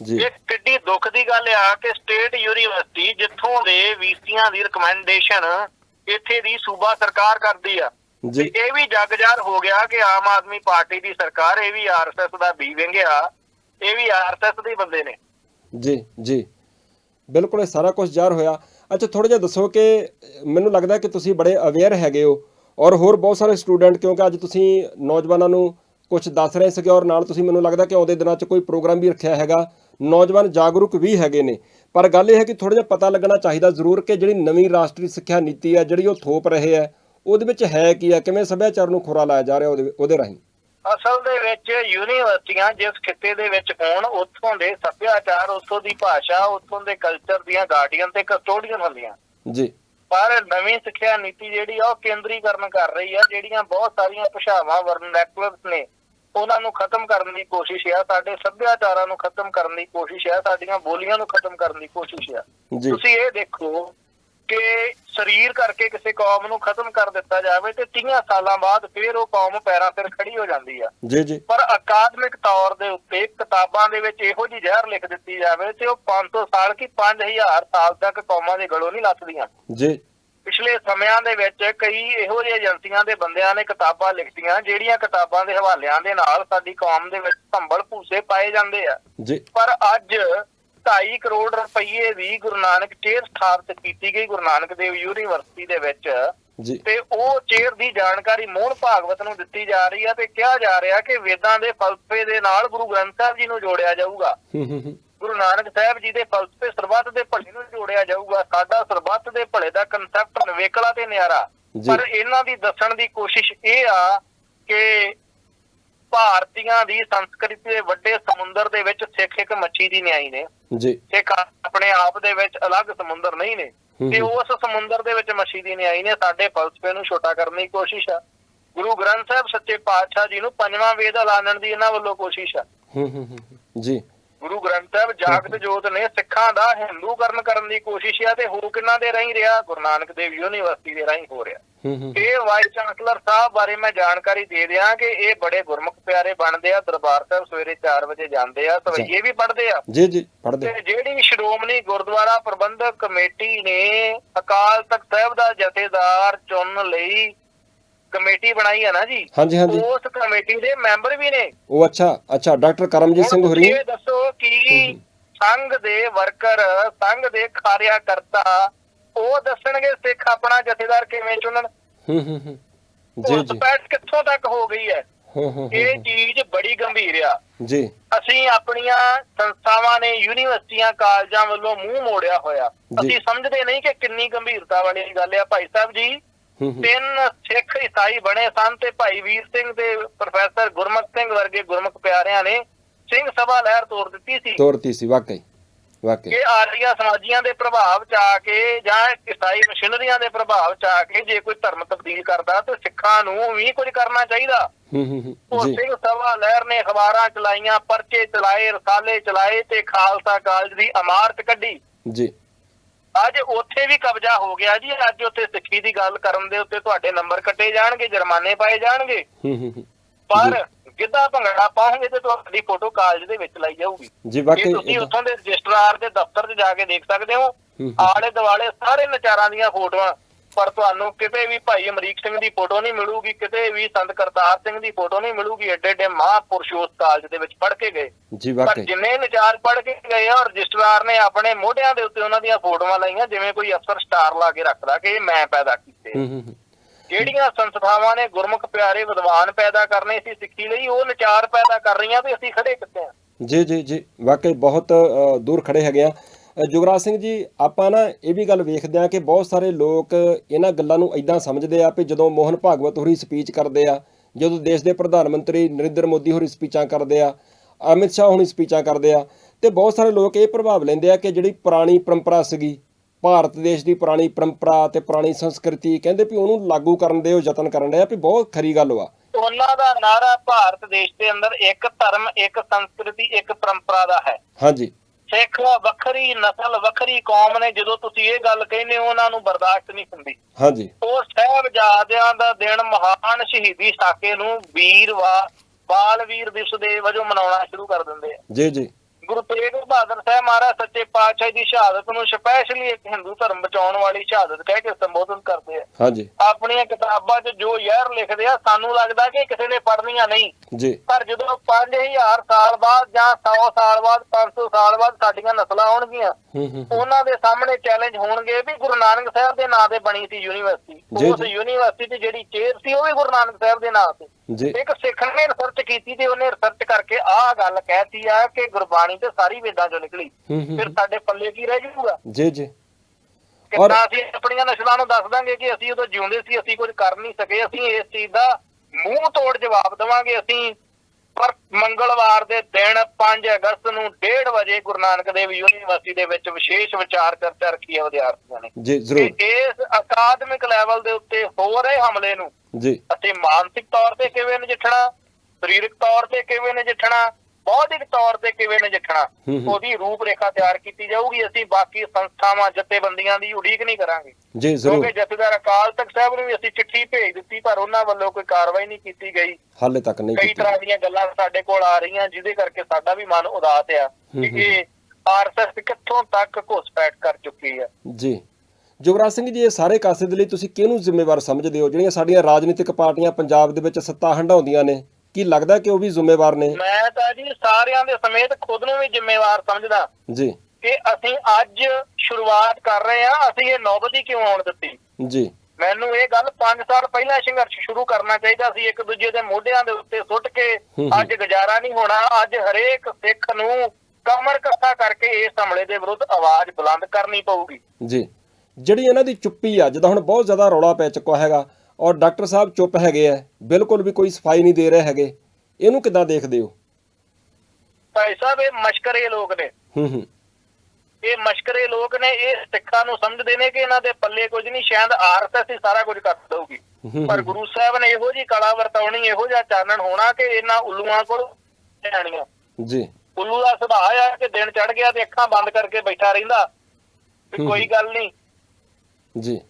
ਇਹ ਕਿੱਡੀ ਦੁੱਖ ਦੀ ਗੱਲ ਆ ਕਿ ਸਟੇਟ ਯੂਨੀਵਰਸਿਟੀ ਜਿੱਥੋਂ ਦੇ ਵੀਸੀਆਂ ਦੀ ਰეკਮੈਂਡੇਸ਼ਨ ਇੱਥੇ ਦੀ ਸੂਬਾ ਸਰਕਾਰ ਕਰਦੀ ਆ। ਜੀ। ਇਹ ਵੀ ਜਗਜਾਰ ਹੋ ਗਿਆ ਕਿ ਆਮ ਆਦਮੀ ਪਾਰਟੀ ਦੀ ਸਰਕਾਰ ਇਹ ਵੀ ਆਰਐਸਐਸ ਦਾ ਬੀ ਵਿੰਗ ਆ ਇਹ ਵੀ ਆਰਐਸਐਸ ਦੇ ਬੰਦੇ ਨੇ। ਜੀ ਜੀ। ਬਿਲਕੁਲ ਇਹ ਸਾਰਾ ਕੁਝ ਜ਼ਾਹਰ ਹੋਇਆ। ਅੱਛਾ ਥੋੜਾ ਜਿਹਾ ਦੱਸੋ ਕਿ ਮੈਨੂੰ ਲੱਗਦਾ ਕਿ ਤੁਸੀਂ ਬੜੇ ਅਵੇਅਰ ਹੈਗੇ ਹੋ ਔਰ ਹੋਰ ਬਹੁਤ ਸਾਰੇ ਸਟੂਡੈਂਟ ਕਿਉਂਕਿ ਅੱਜ ਤੁਸੀਂ ਨੌਜਵਾਨਾਂ ਨੂੰ ਕੁਝ ਦੱਸ ਰਹੇ ਸੀਗੇ ਔਰ ਨਾਲ ਤੁਸੀਂ ਮੈਨੂੰ ਲੱਗਦਾ ਕਿ ਆਉਂਦੇ ਦਿਨਾਂ 'ਚ ਕੋਈ ਪ੍ਰੋਗਰਾਮ ਵੀ ਰੱਖਿਆ ਹੈਗਾ। ਨੌਜਵਾਨ ਜਾਗਰੂਕ ਵੀ ਹੈਗੇ ਨੇ। ਪਰ ਗੱਲ ਇਹ ਹੈ ਕਿ ਥੋੜਾ ਜਿਹਾ ਪਤਾ ਲੱਗਣਾ ਚਾਹੀਦਾ ਜ਼ਰੂਰ ਕਿ ਜਿਹੜੀ ਨਵੀਂ ਰਾਸ਼ਟਰੀ ਸਿੱਖਿਆ ਨੀਤੀ ਹੈ ਜਿਹੜੀ ਉਹ ਥੋਪ ਰਹੇ ਹੈ ਉਹਦੇ ਵਿੱਚ ਹੈ ਕੀ ਹੈ ਕਿਵੇਂ ਸੱਭਿਆਚਾਰ ਨੂੰ ਖੁਰਾ ਲਾਇਆ ਜਾ ਰਿਹਾ ਉਹਦੇ ਰਾਹੀਂ? ਅਸਲ ਦੇ ਵਿੱਚ ਯੂਨੀਵਰਸਿਟੀਆਂ ਜਿਸ ਖਿੱਤੇ ਦੇ ਵਿੱਚ ਹੋਣ ਉੱਥੋਂ ਦੇ ਸੱਭਿਆਚਾਰ ਉੱਥੋਂ ਦੀ ਭਾਸ਼ਾ ਉੱਥੋਂ ਦੇ ਕਲਚਰ ਦੀਆਂ ਗਾਰਡੀਅਨ ਤੇ ਕਸਟੋਡੀਅਨ ਹੁੰਦੀਆਂ। ਜੀ। ਪਰ ਨਵੀਂ ਸਿੱਖਿਆ ਨੀਤੀ ਜਿਹੜੀ ਆ ਉਹ ਕੇਂਦਰੀਕਰਨ ਕਰ ਰਹੀ ਆ ਜਿਹੜੀਆਂ ਬਹੁਤ ਸਾਰੀਆਂ ਭਾਸ਼ਾਵਾਂ ਵਰਨੈਕੁਲਰਸ ਨੇ ਉਹਨਾਂ ਨੂੰ ਖਤਮ ਕਰਨ ਦੀ ਕੋਸ਼ਿਸ਼ ਆ ਸਾਡੇ ਸੱਭਿਆਚਾਰਾਂ ਨੂੰ ਖਤਮ ਕਰਨ ਦੀ ਕੋਸ਼ਿਸ਼ ਆ ਸਾਡੀਆਂ ਬੋਲੀਆਂ ਨੂੰ ਖਤਮ ਕਰਨ ਦੀ ਕੋਸ਼ਿਸ਼ ਜੀ। ਤੁਸੀਂ ਇਹ ਦੇਖੋ ਕਿ ਸਰੀਰ ਕਰਕੇ ਕਿਸੇ ਕੌਮ ਨੂੰ ਖਤਮ ਕਰ ਦਿੱਤਾ ਜਾਵੇ ਤੇ 30 ਸਾਲਾਂ ਬਾਅਦ ਫਿਰ ਉਹ ਕੌਮ ਪੈਰਾਂ ਸਿਰ ਖੜੀ ਹੋ ਜਾਂਦੀ ਆ। ਜੀ ਜੀ। ਪਰ ਅਕਾਦਮਿਕ ਤੌਰ ਦੇ ਉੱਤੇ ਕਿਤਾਬਾਂ ਦੇ ਵਿੱਚ ਇਹੋ ਜਿਹੀ ਜ਼ਹਿਰ ਲਿਖ ਦਿੱਤੀ ਜਾਵੇ ਤੇ ਉਹ 500 ਸਾਲ ਕੀ 5000 ਸਾਲ ਤੱਕ ਕੌਮਾਂ ਦੇ ਗਲੋਂ ਨਹੀਂ ਲੱਥਦੀਆਂ। ਜੀ। ਪਿਛਲੇ ਸਮਿਆਂ ਦੇ ਵਿੱਚ ਕਈ ਇਹੋ ਜਿਹੇ ਏਜੰਸੀਆਂ ਦੇ ਬੰਦਿਆਂ ਨੇ ਕਿਤਾਬਾਂ ਲਿਖਤੀਆਂ ਜਿਹੜੀਆਂ ਕਿਤਾਬਾਂ ਦੇ ਹਵਾਲਿਆਂ ਦੇ ਨਾਲ ਸਾਡੀ ਕੌਮ ਦੇ ਵਿੱਚ ਸੰਭਲ ਭੂਸੇ ਪਾਏ ਜਾਂਦੇ ਆ। ਪਰ ਅੱਜ 2.5 ਕਰੋੜ ਰੁਪਏ ਦੀ ਗੁਰੂ ਨਾਨਕ ਚੇਅਰ ਸਥਾਪਿਤ ਕੀਤੀ ਗਈ ਗੁਰੂ ਨਾਨਕ ਦੇਵ ਯੂਨੀਵਰਸਿਟੀ ਦੇ ਵਿੱਚ। ਤੇ ਉਹ ਚੇਅਰ ਦੀ ਜਾਣਕਾਰੀ ਮੋਹਨ ਭਾਗਵਤ ਨੂੰ ਦਿੱਤੀ ਜਾ ਰਹੀ ਹੈ ਤੇ ਕਿਹਾ ਜਾ ਰਿਹਾ ਕਿ ਵੇਦਾਂ ਦੇ ਫਲਸਫੇ ਦੇ ਨਾਲ ਗੁਰੂ ਗ੍ਰੰਥ ਸਾਹਿਬ ਜੀ ਨੂੰ ਜੋੜਿਆ ਜਾਊਗਾ। ਹੂੰ ਹੂੰ ਹੂੰ। ਗੁਰੂ ਨਾਨਕ ਸਾਹਿਬ ਜੀ ਦੇ ਫਲਸਫੇ ਸਰਬੱਤ ਦੇ ਭਲੇ ਨੂੰ ਜੋੜਿਆ ਜਾਊਗਾ। ਸਾਡਾ ਸਰਬੱਤ ਦੇ ਭਲੇ ਦਾ ਕਨਸੈਪਟ ਨਵੇਕਲਾ ਤੇ ਨਿਆਰਾ। ਪਰ ਇਹਨਾਂ ਦੀ ਦੱਸਣ ਦੀ ਕੋਸ਼ਿਸ਼ ਇਹ ਆ ਕਿ ਭਾਰਤੀਆਂ ਦੀ ਸੰਸਕ੍ਰਿਤੀ ਦੇ ਵੱਡੇ ਸਮੁੰਦਰ ਦੇ ਵਿੱਚ ਸਿੱਖ ਇੱਕ ਮੱਛੀ ਦੀ ਨਿਆਈ ਨੇ। ਜੀ। ਸਿੱਖ ਆਪਣੇ ਆਪ ਦੇ ਵਿੱਚ ਅਲੱਗ ਸਮੁੰਦਰ ਨਹੀਂ ਨੇ। ਤੇ। ਉਸ ਸਮੁੰਦਰ ਦੇ ਵਿੱਚ ਮੱਛੀ ਦੀ ਨਿਆਈ ਨੇ। ਸਾਡੇ ਫਲਸਫੇ ਨੂੰ ਛੋਟਾ ਕਰਨ ਦੀ ਕੋਸ਼ਿਸ਼ ਆ। ਗੁਰੂ ਗ੍ਰੰਥ ਸਾਹਿਬ ਸੱਚੇ ਪਾਤਸ਼ਾਹ ਜੀ ਨੂੰ ਪੰਜਵਾਂ ਵੇਦ ਐਲਾਨਣ ਦੀ ਇਹਨਾਂ ਵੱਲੋਂ ਕੋਸ਼ਿਸ਼ ਆ। ਹੂੰ ਹੂੰ। ਜੀ। ਗੁਰੂ ਗ੍ਰੰਥ ਸਾਹਿਬ ਜਾਗਤ ਜੋਤ ਨੇ ਸਿੱਖਾਂ ਦਾ ਹਿੰਦੂਕਰਨ ਕਰਨ ਦੀ ਕੋਸ਼ਿਸ਼ ਆ ਤੇ ਹੋ ਕਿੰਨਾ ਦੇ ਰਾਹੀਂ ਰਿਹਾ? ਗੁਰੂ ਨਾਨਕ ਦੇਵ ਯੂਨੀਵਰਸਿਟੀ ਦੇ ਰਾਹੀਂ ਹੋ ਰਿਹਾ। ਹੂੰ ਹੂੰ ਇਹ ਵਾਈਸ ਚਾਂਸਲਰ ਸਾਹਿਬ ਬਾਰੇ ਮੈਂ ਜਾਣਕਾਰੀ ਦੇ ਦਿਆਂ ਕਿ ਇਹ ਬੜੇ ਗੁਰਮੁਖ ਪਿਆਰੇ ਬਣਦੇ ਆ ਦਰਬਾਰ ਸਾਹਿਬ ਸਵੇਰੇ 4 ਵਜੇ ਜਾਂਦੇ ਆ ਸਵਈਏ ਵੀ ਪੜ੍ਹਦੇ ਆ। ਜੀ ਜੀ ਪੜਦੇ ਤੇ ਜਿਹੜੀ ਸ਼੍ਰੋਮਣੀ ਗੁਰਦੁਆਰਾ ਪ੍ਰਬੰਧਕ ਕਮੇਟੀ ਨੇ ਅਕਾਲ ਤਖਤ ਸਾਹਿਬ ਦਾ ਜਥੇਦਾਰ ਚੁਣਨ ਲਈ ਕਮੇਟੀ ਬਣਾਈ ਹੈ ਨਾ ਜੀ। ਹਾਂਜੀ ਹਾਂਜੀ। ਉਸ ਕਮੇਟੀ ਦੇ ਮੈਂਬਰ ਵੀ ਨੇ। ਉਹ ਅੱਛਾ ਅੱਛਾ ਡਾਕਟਰ ਕਰਮਜੀਤ ਸਿੰਘ ਹੋਰੀ। ਇਹ ਦੱਸੋ ਕਿ ਸੰਘ ਦੇ ਵਰਕਰ ਸੰਘ ਦੇ ਕਾਰਿਆਕਰਤਾ ਉਹ ਦੱਸਣਗੇ ਸਿੱਖ ਆਪਣਾ ਜਥੇਦਾਰ ਕਿਵੇਂ ਚੁਣਨ? ਹੂੰ ਹੂੰ ਹੂੰ। ਜੀ ਜੀ। ਪੈਟ ਕਿੱਥੋਂ ਤੱਕ ਹੋ ਗਈ ਹੈ? ਹੂੰ ਹੂੰ ਇਹ ਚੀਜ਼ ਬੜੀ ਗੰਭੀਰ ਆ। ਜੀ। ਅਸੀਂ ਆਪਣੀਆਂ ਸੰਸਥਾਵਾਂ ਨੇ ਯੂਨੀਵਰਸਿਟੀਆਂ ਕਾਲਜਾਂ ਵੱਲੋਂ ਮੂੰਹ ਮੋੜਿਆ ਹੋਇਆ। ਅਸੀਂ ਸਮਝਦੇ ਨਹੀਂ ਕਿ ਕਿੰਨੀ ਗੰਭੀਰਤਾ ਵਾਲੀ ਗੱਲ ਆ। ਭਾਈ ਸਾਹਿਬ ਜੀ ਤਿੰਨ ਸਿੱਖ ਈਸਾਈ ਬਣੇ ਸਨ ਤੇ ਭਾਈ ਵੀਰ ਸਿੰਘ ਤੇ ਪ੍ਰੋਫੈਸਰ ਗੁਰਮੁਖ ਸਿੰਘ ਵਰਗੇ ਗੁਰਮੁਖ ਪਿਆਰਿਆਂ ਨੇ ਸਿੰਘ ਸਭਾ ਲਹਿਰ ਤੋੜ ਦਿੱਤੀ ਸੀ। ਤੋਰਤੀ ਸੀ ਵਾਕਈ ਵਾਕਈ। ਕਿ ਆਰੀਆ ਸਮਾਜੀਆਂ ਦੇ ਪ੍ਰਭਾਵ ਚ ਆ ਕੇ ਜਾਂ ਈਸਾਈ ਮਸ਼ੀਨਰੀਆਂ ਦੇ ਪ੍ਰਭਾਵ ਚ ਆ ਕੇ ਜੇ ਕੋਈ ਧਰਮ ਤਬਦੀਲ ਕਰਦਾ ਤੇ ਸਿੱਖਾਂ ਨੂੰ ਵੀ ਕੁਝ ਕਰਨਾ ਚਾਹੀਦਾ। ਹੂੰ ਹੂੰ ਉਹ ਸਿੰਘ ਸਭਾ ਲਹਿਰ ਨੇ ਅਖਬਾਰਾਂ ਚਲਾਈਆਂ ਪਰਚੇ ਚਲਾਏ ਰਸਾਲੇ ਚਲਾਏ ਤੇ ਖਾਲਸਾ ਕਾਲਜ ਦੀ ਇਮਾਰਤ ਕੱਢੀ। ਜੀ। ਅੱਜ ਉੱਥੇ ਵੀ ਕਬਜ਼ਾ ਹੋ ਗਿਆ ਜੀ। ਅੱਜ ਉੱਥੇ ਸਿੱਖੀ ਦੀ ਗੱਲ ਕਰਨ ਦੇ ਉੱਤੇ ਤੁਹਾਡੇ ਨੰਬਰ ਕੱਟੇ ਜਾਣਗੇ ਜੁਰਮਾਨੇ ਪਾਏ ਜਾਣਗੇ। ਪਰ ਗਿੱਧਾ ਭੰਗੜਾ ਪਾਉਂਗੇ ਤੇ ਤੁਹਾਡੀ ਫੋਟੋ ਕਾਲਜ ਦੇ ਵਿੱਚ ਲਾਈ ਜਾਊਗੀ। ਜੀ ਵਾਕਈ ਤੁਸੀਂ ਉੱਥੋਂ ਦੇ ਰਜਿਸਟਰਾਰ ਦੇ ਦਫ਼ਤਰ 'ਚ ਜਾ ਕੇ ਦੇਖ ਸਕਦੇ ਹੂੰ। ਆਲੇ ਦੁਆਲੇ ਸਾਰੇ ਨਚਾਰਾਂ ਦੀਆਂ ਫੋਟੋਆਂ ਪਰ ਤੁਹਾਨੂੰ ਕਿਤੇ ਵੀ ਭਾਈ ਅਮਰੀਕ ਸਿੰਘ ਦੀ ਫੋਟੋ ਨਹੀਂ ਮਿਲੂਗੀ ਕਿਤੇ ਵੀ ਸੰਤ ਕਰਤਾਰ ਸਿੰਘ ਦੀ ਫੋਟੋ ਨਹੀਂ ਮਿਲੂਗੀ ਏਡੇ ਏਡੇ ਮਹਾਂਪੁਰਸ਼ ਉਸ ਕਾਲਜ ਦੇ ਵਿੱਚ ਪੜ੍ਹ ਕੇ ਗਏ। ਜੀ ਪਰ ਜਿੰਨੇ ਨਚਾਰ ਪੜ੍ਹ ਕੇ ਗਏ ਆ ਰਜਿਸਟਰਾਰ ਨੇ ਆਪਣੇ ਮੋਢਿਆਂ ਦੇ ਉੱਤੇ ਉਹਨਾਂ ਦੀਆਂ ਫੋਟੋਆਂ ਲਾਈਆਂ ਜਿਵੇਂ ਕੋਈ ਅਫਸਰ ਸਟਾਰ ਲਾ ਕੇ ਰੱਖਦਾ ਕਿ ਇਹ ਮੈਂ ਪੈਦਾ ਕੀਤੇ। ਜਿਹੜੀਆਂ ਸੰਸਥਾਵਾਂ ਨੇ ਗੁਰਮੁਖ ਪਿਆਰੇ ਵਿਦਵਾਨ ਪੈਦਾ ਕਰਨੇ ਸੀ ਸਿੱਖੀ ਲਈ ਉਹ ਨਚਾਰ ਪੈਦਾ ਕਰ ਰਹੀਆਂ ਤੇ ਅਸੀਂ ਖੜੇ ਕਿੱਥੇ ਆ? ਜੀ ਜੀ ਜੀ ਵਾਕਈ ਬਹੁਤ ਦੂਰ ਖੜੇ ਹੈਗੇ ਆ। ਜੁਗਰਾਜ ਸਿੰਘ ਜੀ ਆਪਾਂ ਨਾ ਇਹ ਵੀ ਗੱਲ ਵੇਖਦੇ ਆ ਕਿ ਬਹੁਤ ਸਾਰੇ ਲੋਕ ਇਹਨਾਂ ਗੱਲਾਂ ਨੂੰ ਇਦਾਂ ਸਮਝਦੇ ਆ ਕਿ ਜਦੋਂ ਮੋਹਨ ਭਾਗਵਤ ਹੋਰੀ ਸਪੀਚ ਕਰਦੇ ਆ ਜਦੋਂ ਦੇਸ਼ ਦੇ ਪ੍ਰਧਾਨ ਮੰਤਰੀ ਨਰਿੰਦਰ ਮੋਦੀ ਹੋਰੀ ਸਪੀਚਾਂ ਕਰਦੇ ਆ ਅਮਿਤ ਸ਼ਾਹ ਹੋਣੀ ਸਪੀਚਾਂ ਕਰਦੇ ਆ ਤੇ ਬਹੁਤ ਸਾਰੇ ਲੋਕ ਇਹ ਪ੍ਰਭਾਵ ਲੈਂਦੇ ਆ ਕਿ ਜਿਹੜੀ ਪੁਰਾਣੀ ਪਰੰਪਰਾ ਸੀਗੀ ਭਾਰਤ ਦੇਸ਼ ਦੀ ਪੁਰਾਣੀ ਪਰੰਪਰਾ ਤੇ ਪੁਰਾਣੀ ਸੰਸਕ੍ਰਿਤੀ ਕਹਿੰਦੇ ਵੀ ਉਹਨੂੰ ਲਾਗੂ ਕਰਨ ਦੇ ਉਹ ਯਤਨ ਕਰਨ ਡਿਆ ਵੀ ਬਹੁਤ ਖਰੀ ਗੱਲ ਵਾ। ਉਹਨਾਂ ਦਾ ਨਾਰਾ ਭਾਰਤ ਦੇਸ਼ ਦੇ ਅੰਦਰ ਇੱਕ ਧਰਮ ਇੱਕ ਸੰਸਕ੍ਰਿਤੀ ਇੱਕ ਪਰੰਪਰਾ ਦਾ ਹੈ। ਹਾਂਜੀ। ਸਿੱਖ ਵੱਖਰੀ ਨਸਲ ਵੱਖਰੀ ਕੌਮ ਨੇ ਜਦੋਂ ਤੁਸੀਂ ਇਹ ਗੱਲ ਕਹਿੰਦੇ ਹੋ ਉਹਨਾਂ ਨੂੰ ਬਰਦਾਸ਼ਤ ਨਹੀਂ ਹੁੰਦੀ। ਹਾਂਜੀ। ਉਹ ਸਾਹਿਬਜ਼ਾਦਿਆਂ ਦਾ ਦਿਨ ਮਹਾਨ ਸ਼ਹੀਦੀ ਸਾਕੇ ਨੂੰ ਵੀਰਵਾਰ ਬਾਲਵੀਰ ਦਿਵਸ ਦੇ ਵਜੋਂ ਮਨਾਉਣਾ ਸ਼ੁਰੂ ਕਰ ਦਿੰਦੇ ਆ। ਜੀ ਜੀ। ਗੁਰੂ ਤੇਗ ਬਹਾਦਰ ਸਾਹਿਬ ਮਹਾਰਾਜ ਸੱਚੇ ਪਾਤਸ਼ਾਹ ਦੀ ਸ਼ਹਾਦਤ ਨੂੰ ਸਪੈਸ਼ਲੀ ਇੱਕ ਹਿੰਦੂ ਧਰਮ ਬਚਾਉਣ ਵਾਲੀ ਸ਼ਹਾਦਤ ਕਹਿ ਕੇ ਸੰਬੋਧਨ ਕਰਦੇ ਆ। ਹਾਂਜੀ। ਆਪਣੀਆਂ ਕਿਤਾਬਾਂ 'ਚ ਜੋ ਯਾਰ ਲਿਖਦੇ ਆ ਸਾਨੂੰ ਲੱਗਦਾ ਕਿ ਕਿਸੇ ਨੇ ਪੜ੍ਹਨੀਆਂ ਨਹੀਂ। ਜੀ। ਪਰ ਜਦੋਂ 5000 ਸਾਲ ਬਾਅਦ ਜਾਂ 100 ਸਾਲ ਬਾਅਦ 500 ਸਾਲ ਬਾਅਦ ਸਾਡੀਆਂ ਨਸਲਾਂ ਆਉਣਗੀਆਂ। ਉਹਨਾਂ ਦੇ ਸਾਹਮਣੇ ਚੈਲੰਜ ਹੋਣਗੇ ਵੀ ਗੁਰੂ ਨਾਨਕ ਸਾਹਿਬ ਦੇ ਨਾਂ ਤੇ ਬਣੀ ਸੀ ਯੂਨੀਵਰਸਿਟੀ। ਉਸ। ਯੂਨੀਵਰਸਿਟੀ ਦੀ ਜਿਹੜੀ ਚੇਅਰ ਸੀ ਉਹ ਵੀ ਗੁਰੂ ਨਾਨਕ ਸਾਹਿਬ ਦੇ ਨਾਂ ਤੇ। ਇੱਕ ਸਿੱਖ ਨੇ ਰਿਸਰਚ ਕੀਤੀ ਤੇ ਉਹਨੇ ਰਿਸਰਚ ਕਰਕੇ ਆਹ ਗੱਲ ਕਹਿਤੀ ਆ ਕਿ ਗੁਰਬਾਣੀ ਤੇ ਸਾਰੀ ਵੇਦਾਂ ਚੋਂ ਨਿਕਲੀ। ਫਿਰ ਸਾਡੇ ਪੱਲੇ ਕੀ ਰਹਿ ਜਾਊਗਾ? ਜੀ ਜੀ। ਔਰ- ਅਸੀਂ ਆਪਣੀਆਂ ਨਸਲਾਂ ਨੂੰ ਦੱਸ ਦਾਂਗੇ ਕਿ ਅਸੀਂ ਉਦੋਂ ਜਿਉਂਦੇ ਸੀ ਅਸੀਂ ਕੁਝ ਕਰ ਨਹੀਂ ਸਕੇ ਅਸੀਂ ਇਸ ਚੀਜ਼ ਦਾ ਮੂੰਹ ਤੋੜ ਜਵਾਬ ਦੇਵਾਂਗੇ ਅਸੀਂ। ਪਰ ਮੰਗਲਵਾਰ ਦੇ ਦਿਨ 5 ਅਗਸਤ ਨੂੰ 1:30 ਵਜੇ ਗੁਰੂ ਨਾਨਕ ਦੇਵ ਯੂਨੀਵਰਸਿਟੀ ਦੇ ਵਿੱਚ ਵਿਸ਼ੇਸ਼ ਵਿਚਾਰ ਚਰਚਾ ਰੱਖੀ ਹੈ ਵਿਦਿਆਰਥੀਆਂ ਨੇ। ਜੀ ਜ਼ਰੂਰ। ਇਸ ਅਕਾਦਮਿਕ ਲੈਵਲ ਦੇ ਉੱਤੇ ਹੋ ਰਹੇ ਹਮਲੇ ਨੂੰ ਜੀ। ਅਸੀਂ ਮਾਨਸਿਕ ਤੌਰ ਤੇ ਕਿਵੇਂ ਨਜਿੱਠਣਾ ਸਰੀਰਕ ਤੌਰ ਤੇ ਕਿਵੇਂ ਨਜਿੱਠਣਾ ਬੌਧਿਕ ਤੌਰ ਤੇ ਕਿਵੇਂ ਨਜਿੱਠਣਾ। ਉਹਦੀ ਰੂਪ ਰੇਖਾ ਤਿਆਰ ਕੀਤੀ ਜਾਊਗੀ ਅਸੀਂ ਬਾਕੀ ਸੰਸਥਾਵਾਂ ਜਥੇਬੰਦੀਆਂ ਦੀ ਉਡੀਕ ਨਹੀਂ ਕਰਾਂਗੇ। ਜੀ ਜ਼ਰੂਰ। ਕਿਉਂਕਿ ਜਥੇਦਾਰ ਅਕਾਲ ਤਖਤ ਸਾਹਿਬ ਨੂੰ ਵੀ ਅਸੀਂ ਚਿੱਠੀ ਭੇਜ ਦਿੱਤੀ ਪਰ ਉਹਨਾਂ ਵੱਲੋਂ ਕੋਈ ਕਾਰਵਾਈ ਨਹੀਂ ਕੀਤੀ ਗਈ। ਹਾਲੇ ਤੱਕ ਨਹੀਂ ਕਈ ਕੀਤੀ। ਤਰ੍ਹਾਂ ਦੀਆਂ ਗੱਲਾਂ ਸਾਡੇ ਕੋਲ ਆ ਰਹੀਆਂ ਜਿਹਦੇ ਕਰਕੇ ਸਾਡਾ ਵੀ ਮਨ ਉਦਾਸ ਆ ਕਿ ਆਰਐਸਐਸ ਕਿੱਥੋਂ ਤੱਕ ਘੁਸਪੈਠ ਕਰ ਚੁੱਕੀ ਆ। ਜੀ। ਜੁਗਰਾਜ ਸਿੰਘ ਜੀ ਇਹ ਸਾਰੇ ਕਾਸੇ ਦੇ ਲਈ ਤੁਸੀਂ ਕਿਹਨੂੰ ਜ਼ਿੰਮੇਵਾਰ ਸਮਝਦੇ ਹੋ? ਜਿਹੜੀਆਂ ਸਾਡੀਆਂ ਰਾਜਨੀਤਿਕ ਪਾਰਟੀਆਂ ਪੰਜਾਬ ਦੇ ਵਿੱਚ ਸੱਤਾ ਹੰਡਾਉਂਦੀਆਂ ਨੇ ਕੀ ਲੱਗਦਾ ਕਿ ਉਹ ਵੀ ਜ਼ਿੰਮੇਵਾਰ ਨੇ? ਮੈਂ ਤਾਂ ਜੀ ਸਾਰਿਆਂ ਦੇ ਸਮੇਤ ਖੁਦ ਨੂੰ ਵੀ ਜ਼ਿੰਮੇਵਾਰ ਸਮਝਦਾ। ਜੀ। ਕਿ ਅਸੀਂ ਅੱਜ ਸ਼ੁਰੂਆਤ ਕਰ ਰਹੇ ਹਾਂ ਅਸੀਂ ਇਹ ਨੌਬਤ ਹੀ ਕਿਉਂ ਆਉਣ ਦਿੱਤੀ? ਜੀ। ਮੈਨੂੰ ਇਹ ਗੱਲ 5 ਸਾਲ ਪਹਿਲਾਂ ਸੰਘਰਸ਼ ਸ਼ੁਰੂ ਕਰਨਾ ਚਾਹੀਦਾ ਸੀ ਇੱਕ ਦੂਜੇ ਦੇ ਮੋਢਿਆਂ ਦੇ ਉੱਤੇ ਸੁੱਟ ਕੇ। ਅੱਜ ਗੁਜ਼ਾਰਾ ਨਹੀਂ ਹੋਣਾ। ਅੱਜ ਹਰੇਕ ਸਿੱਖ ਨੂੰ ਕਮਰ ਕੱਸਾ ਕਰਕੇ ਇਸ ਹਮਲੇ ਦੇ ਵਿਰੁੱਧ ਆਵਾਜ਼ ਬੁਲੰਦ ਕਰਨੀ ਪਊਗੀ। ਜੀ। ਜਿਹੜੀ ਇਹਨਾਂ ਦੀ ਚੁੱਪੀ ਆ ਜਿੱਦਾਂ ਹੁਣ ਬਹੁਤ ਜ਼ਿਆਦਾ ਰੌਲਾ ਪੈ ਚੁੱਕਾ ਹੈਗਾ ਔਰ ਡਾਕਟਰ ਸਾਹਿਬ ਚੁੱਪ ਹੈਗੇ ਆ ਬਿਲਕੁਲ ਵੀ ਕੋਈ ਸਫ਼ਾਈ ਨਹੀਂ ਦੇ ਰਹੇ ਹੈਗੇ। ਇਹਨੂੰ ਕਿੱਦਾਂ ਦੇਖਦੇ ਹੋ? ਭਾਈ ਸਾਹਿਬ ਇਹ ਮਸ਼ਕਰੇ ਲੋਕ ਨੇ। ਹੂੰ ਹੂੰ। ਇਹ ਮਸ਼ਕਰੇ ਲੋਕ ਨੇ ਇਹ ਸਿੱਖਾਂ ਨੂੰ ਸਮਝਦੇ ਨੇ ਕਿ ਇਹਨਾਂ ਦੇ ਪੱਲੇ ਕੁਝ ਨਹੀਂ ਸ਼ਾਇਦ ਆਰਐਸਐਸ ਹੀ ਸਾਰਾ ਕੁਝ ਕਰ ਦਊਗੀ। ਪਰ। ਗੁਰੂ ਸਾਹਿਬ ਨੇ ਇਹੋ ਜੀ ਕਲਾ ਵਰਤਾਉਣੀ ਇਹੋ ਜਿਹਾ ਚਾਨਣ ਹੋਣਾ ਕਿ ਇਹਨਾਂ ਉੱਲੂਆਂ ਕੋਲ ਜਾਣੀਆਂ। ਜੀ। ਉੱਲੂ ਦਾ ਸੁਭਾਅ ਆ ਕਿ ਦਿਨ ਚੜ ਗਿਆ ਤੇ ਅੱਖਾਂ ਬੰਦ ਕਰਕੇ ਬੈਠਾ ਰਹਿੰਦਾ। ਕੋਈ ਗੱਲ ਨਹੀਂ। ਜੀ।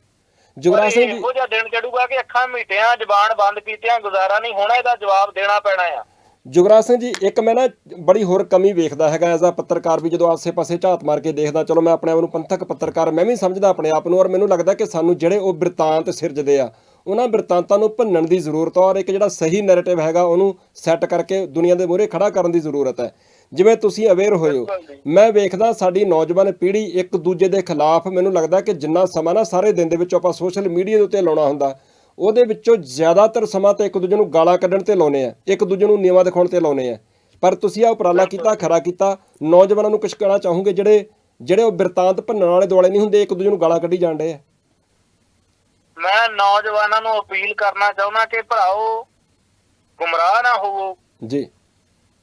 ਜੁਗਰਾਜ ਸਿੰਘ ਜੀ ਇਹੋ ਜਿਹਾ ਦਿਨ ਚੜੂਗਾ ਕਿ ਅੱਖਾਂ ਮੀਟਿਆਂ ਜ਼ਬਾਨ ਬੰਦ ਕੀਤਿਆਂ ਗੁਜ਼ਾਰਾ ਨਹੀਂ ਹੋਣਾ ਇਹਦਾ ਜਵਾਬ ਦੇਣਾ ਪੈਣਾ ਆ। ਜੁਗਰਾਜ ਸਿੰਘ ਜੀ ਇੱਕ ਮੈਂ ਨਾ ਬੜੀ ਹੋਰ ਕਮੀ ਵੇਖਦਾ ਹੈਗਾ ਐਜ਼ ਅ ਪੱਤਰਕਾਰ ਵੀ ਜਦੋਂ ਆਸੇ-ਪਾਸੇ ਝਾਤ ਮਾਰ ਕੇ ਦੇਖਦਾ ਚਲੋ ਮੈਂ ਆਪਣੇ ਆਪ ਨੂੰ ਪੰਥਕ ਪੱਤਰਕਾਰ ਮੈਂ ਵੀ ਸਮਝਦਾ ਆਪਣੇ ਆਪ ਨੂੰ ਔਰ ਮੈਨੂੰ ਲੱਗਦਾ ਕਿ ਸਾਨੂੰ ਜਿਹੜੇ ਉਹ ਬਿਰਤਾਂਤ ਸਿਰਜਦੇ ਆ ਉਹਨਾਂ ਬਿਰਤਾਂਤਾਂ ਨੂੰ ਭੰਨਣ ਦੀ ਜ਼ਰੂਰਤ ਆ ਔਰ ਇੱਕ ਜਿਹੜਾ ਸਹੀ ਨੈਰੇਟਿਵ ਹੈਗਾ ਉਹਨੂੰ ਸੈੱਟ ਕਰਕੇ ਦੁਨੀਆ ਦੇ ਮੂਹਰੇ ਖੜਾ ਕਰਨ ਦੀ ਜ਼ਰੂਰਤ ਹੈ। ਜਿਵੇਂ ਤੁਸੀਂ ਅਵੇਅਰ ਹੋਏ ਹੋ। ਬਿਲਕੁਲ ਜੀ। ਮੈਂ ਵੇਖਦਾ ਸਾਡੀ ਨੌਜਵਾਨ ਪੀੜ੍ਹੀ ਇੱਕ ਦੂਜੇ ਦੇ ਖਿਲਾਫ ਮੈਨੂੰ ਲੱਗਦਾ ਕਿ ਜਿੰਨਾ ਸਮਾਂ ਨਾ ਸਾਰੇ ਦਿਨ ਦੇ ਵਿੱਚ ਆਪਾਂ ਸੋਸ਼ਲ ਮੀਡੀਆ ਦੇ ਉੱਤੇ ਲਾਉਣਾ ਹੁੰਦਾ ਉਹਦੇ ਵਿੱਚੋਂ ਜ਼ਿਆਦਾਤਰ ਸਮਾਂ ਤਾਂ ਇੱਕ ਦੂਜੇ ਨੂੰ ਗਾਲਾਂ ਕੱਢਣ ਤੇ ਲਾਉਨੇ ਆ ਇੱਕ ਦੂਜੇ ਨੂੰ ਨੀਵਾ ਦਿਖਾਉਣ ਤੇ ਲਾਉਨੇ ਆ। ਪਰ ਤੁਸੀਂ ਆ ਉਪਰਾਲਾ ਕੀਤਾ ਖਰਾ ਕੀਤਾ ਨੌਜਵਾਨਾਂ ਨੂੰ ਕੁਝ ਕਹਿਣਾ ਚਾਹੋਗੇ ਜਿਹੜੇ ਜਿਹੜੇ ਉਹ ਬਿਰਤਾਂਤ ਭੰਨਣ ਵਾਲੇ ਦੁਆਲੇ ਨਹੀਂ ਹੁੰਦੇ ਇੱਕ ਦੂਜੇ ਨੂੰ ਗਾਲਾਂ ਕੱਢੀ ਜਾਂਦੇ ਆ? ਮੈਂ ਨੌਜਵਾਨਾਂ ਨੂੰ ਅਪੀਲ ਕਰਨਾ ਚਾਹੁੰਦਾ ਕਿ ਭਰਾਓ ਗੁੰਮਰਾਹ ਨਾ ਹੋਵੋ। ਜੀ।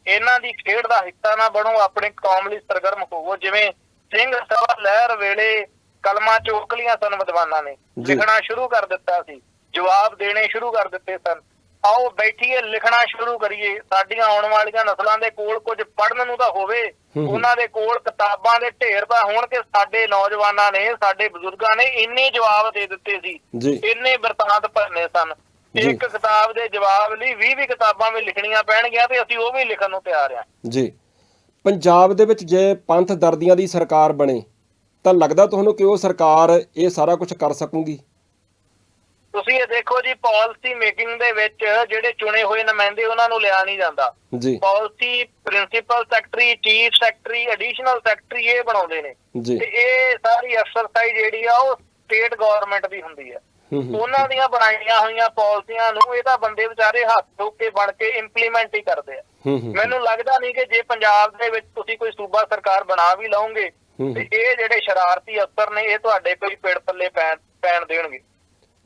ਇਹਨਾਂ ਦੀ ਖੇਡ ਦਾ ਹਿੱਸਾ ਨਾ ਬਣੋ ਆਪਣੇ ਕੌਮ ਲਈ ਸਰਗਰਮ ਹੋਵੋ। ਜਿਵੇਂ ਸਿੰਘ ਸਭਾ ਲਹਿਰ ਵੇਲੇ ਕਲਮਾਂ ਚੋਕਲੀਆਂ ਸਨ ਵਿਦਵਾਨਾਂ ਨੇ। ਲਿਖਣਾ ਸ਼ੁਰੂ ਕਰ ਦਿੱਤਾ ਸੀ। ਜਵਾਬ ਦੇਣੇ ਸ਼ੁਰੂ ਕਰ ਦਿੱਤੇ ਸਨ। ਆਓ ਬੈਠੀਏ ਲਿਖਣਾ ਸ਼ੁਰੂ ਕਰੀਏ। ਸਾਡੀਆਂ ਆਉਣ ਵਾਲੀਆਂ ਨਸਲਾਂ ਦੇ ਕੋਲ ਕੁਝ ਪੜ੍ਹਨ ਨੂੰ ਤਾਂ ਹੋਵੇ। ਉਹਨਾਂ ਦੇ ਕੋਲ ਕਿਤਾਬਾਂ ਦੇ ਢੇਰ ਪਾ ਹੋਣ ਕਿ ਸਾਡੇ ਨੌਜਵਾਨਾਂ ਨੇ ਸਾਡੇ ਬਜ਼ੁਰਗਾਂ ਨੇ ਇੰਨੇ ਜਵਾਬ ਦੇ ਦਿੱਤੇ ਸੀ। ਇੰਨੇ ਵਰਤਾਂਤ ਭਰਨੇ ਸਨ। ਇੱਕ ਕਿਤਾਬ ਦੇ ਜਵਾਬ ਲਈ 20 20 ਕਿਤਾਬਾਂ ਵੀ ਲਿਖਣੀਆਂ ਪੈਣਗੀਆਂ ਤੇ ਅਸੀਂ ਉਹ ਵੀ ਲਿਖਣ ਨੂੰ ਤਿਆਰ ਆ ਜੀ। ਪੰਜਾਬ ਦੇ ਵਿੱਚ ਜੇ ਪੰਥ ਦਰਦੀਆਂ ਦੀ ਸਰਕਾਰ ਬਣੇ ਤਾਂ ਲੱਗਦਾ ਤੁਹਾਨੂੰ ਕਿ ਉਹ ਸਰਕਾਰ ਇਹ ਸਾਰਾ ਕੁਝ ਕਰ ਸਕੂਗੀ? ਤੁਸੀਂ ਇਹ ਦੇਖੋ ਜੀ ਪਾਲਿਸੀ ਮੇਕਿੰਗ ਦੇ ਵਿੱਚ ਜਿਹੜੇ ਚੁਣੇ ਹੋਏ ਨੁਮਾਇੰਦੇ ਉਹਨਾਂ ਨੂੰ ਲਿਆ ਨਹੀਂ ਜਾਂਦਾ। ਜੀ। Policy principal secretary chief secretary additional secretary ਇਹ ਬਣਾਉਂਦੇ ਨੇ। ਤੇ ਇਹ ਸਾਰੀ ਐਕਸਰਸਾਈਜ਼ ਜਿਹੜੀ ਆ ਉਹ ਸਟੇਟ ਗਵਰਨਮੈਂਟ ਦੀ ਹੁੰਦੀ ਹੂੰ ਉਹਨਾਂ ਦੀਆਂ ਬਣਾਈਆਂ ਹੋਈਆਂ ਪਾਲਿਸੀਆਂ ਨੂੰ ਇਹ ਤਾਂ ਬੰਦੇ ਵਿਚਾਰੇ ਹੱਥ ਧੋ ਕੇ ਬਣ ਕੇ ਇੰਪਲੀਮੈਂਟ ਹੀ ਕਰਦੇ ਆ। ਮੈਨੂੰ ਲੱਗਦਾ ਨਹੀਂ ਕਿ ਜੇ ਪੰਜਾਬ ਦੇ ਵਿੱਚ ਤੁਸੀਂ ਕੋਈ ਸੂਬਾ ਸਰਕਾਰ ਬਣਾ ਵੀ ਲਓਗੇ ਤੇ ਇਹ ਜਿਹੜੇ ਸ਼ਰਾਰਤੀ ਅਫਸਰ ਨੇ ਇਹ ਤੁਹਾਡੇ ਕੋਈ ਪੇੜ ਪੱਲੇ ਪੈਣ ਦੇਣਗੇ।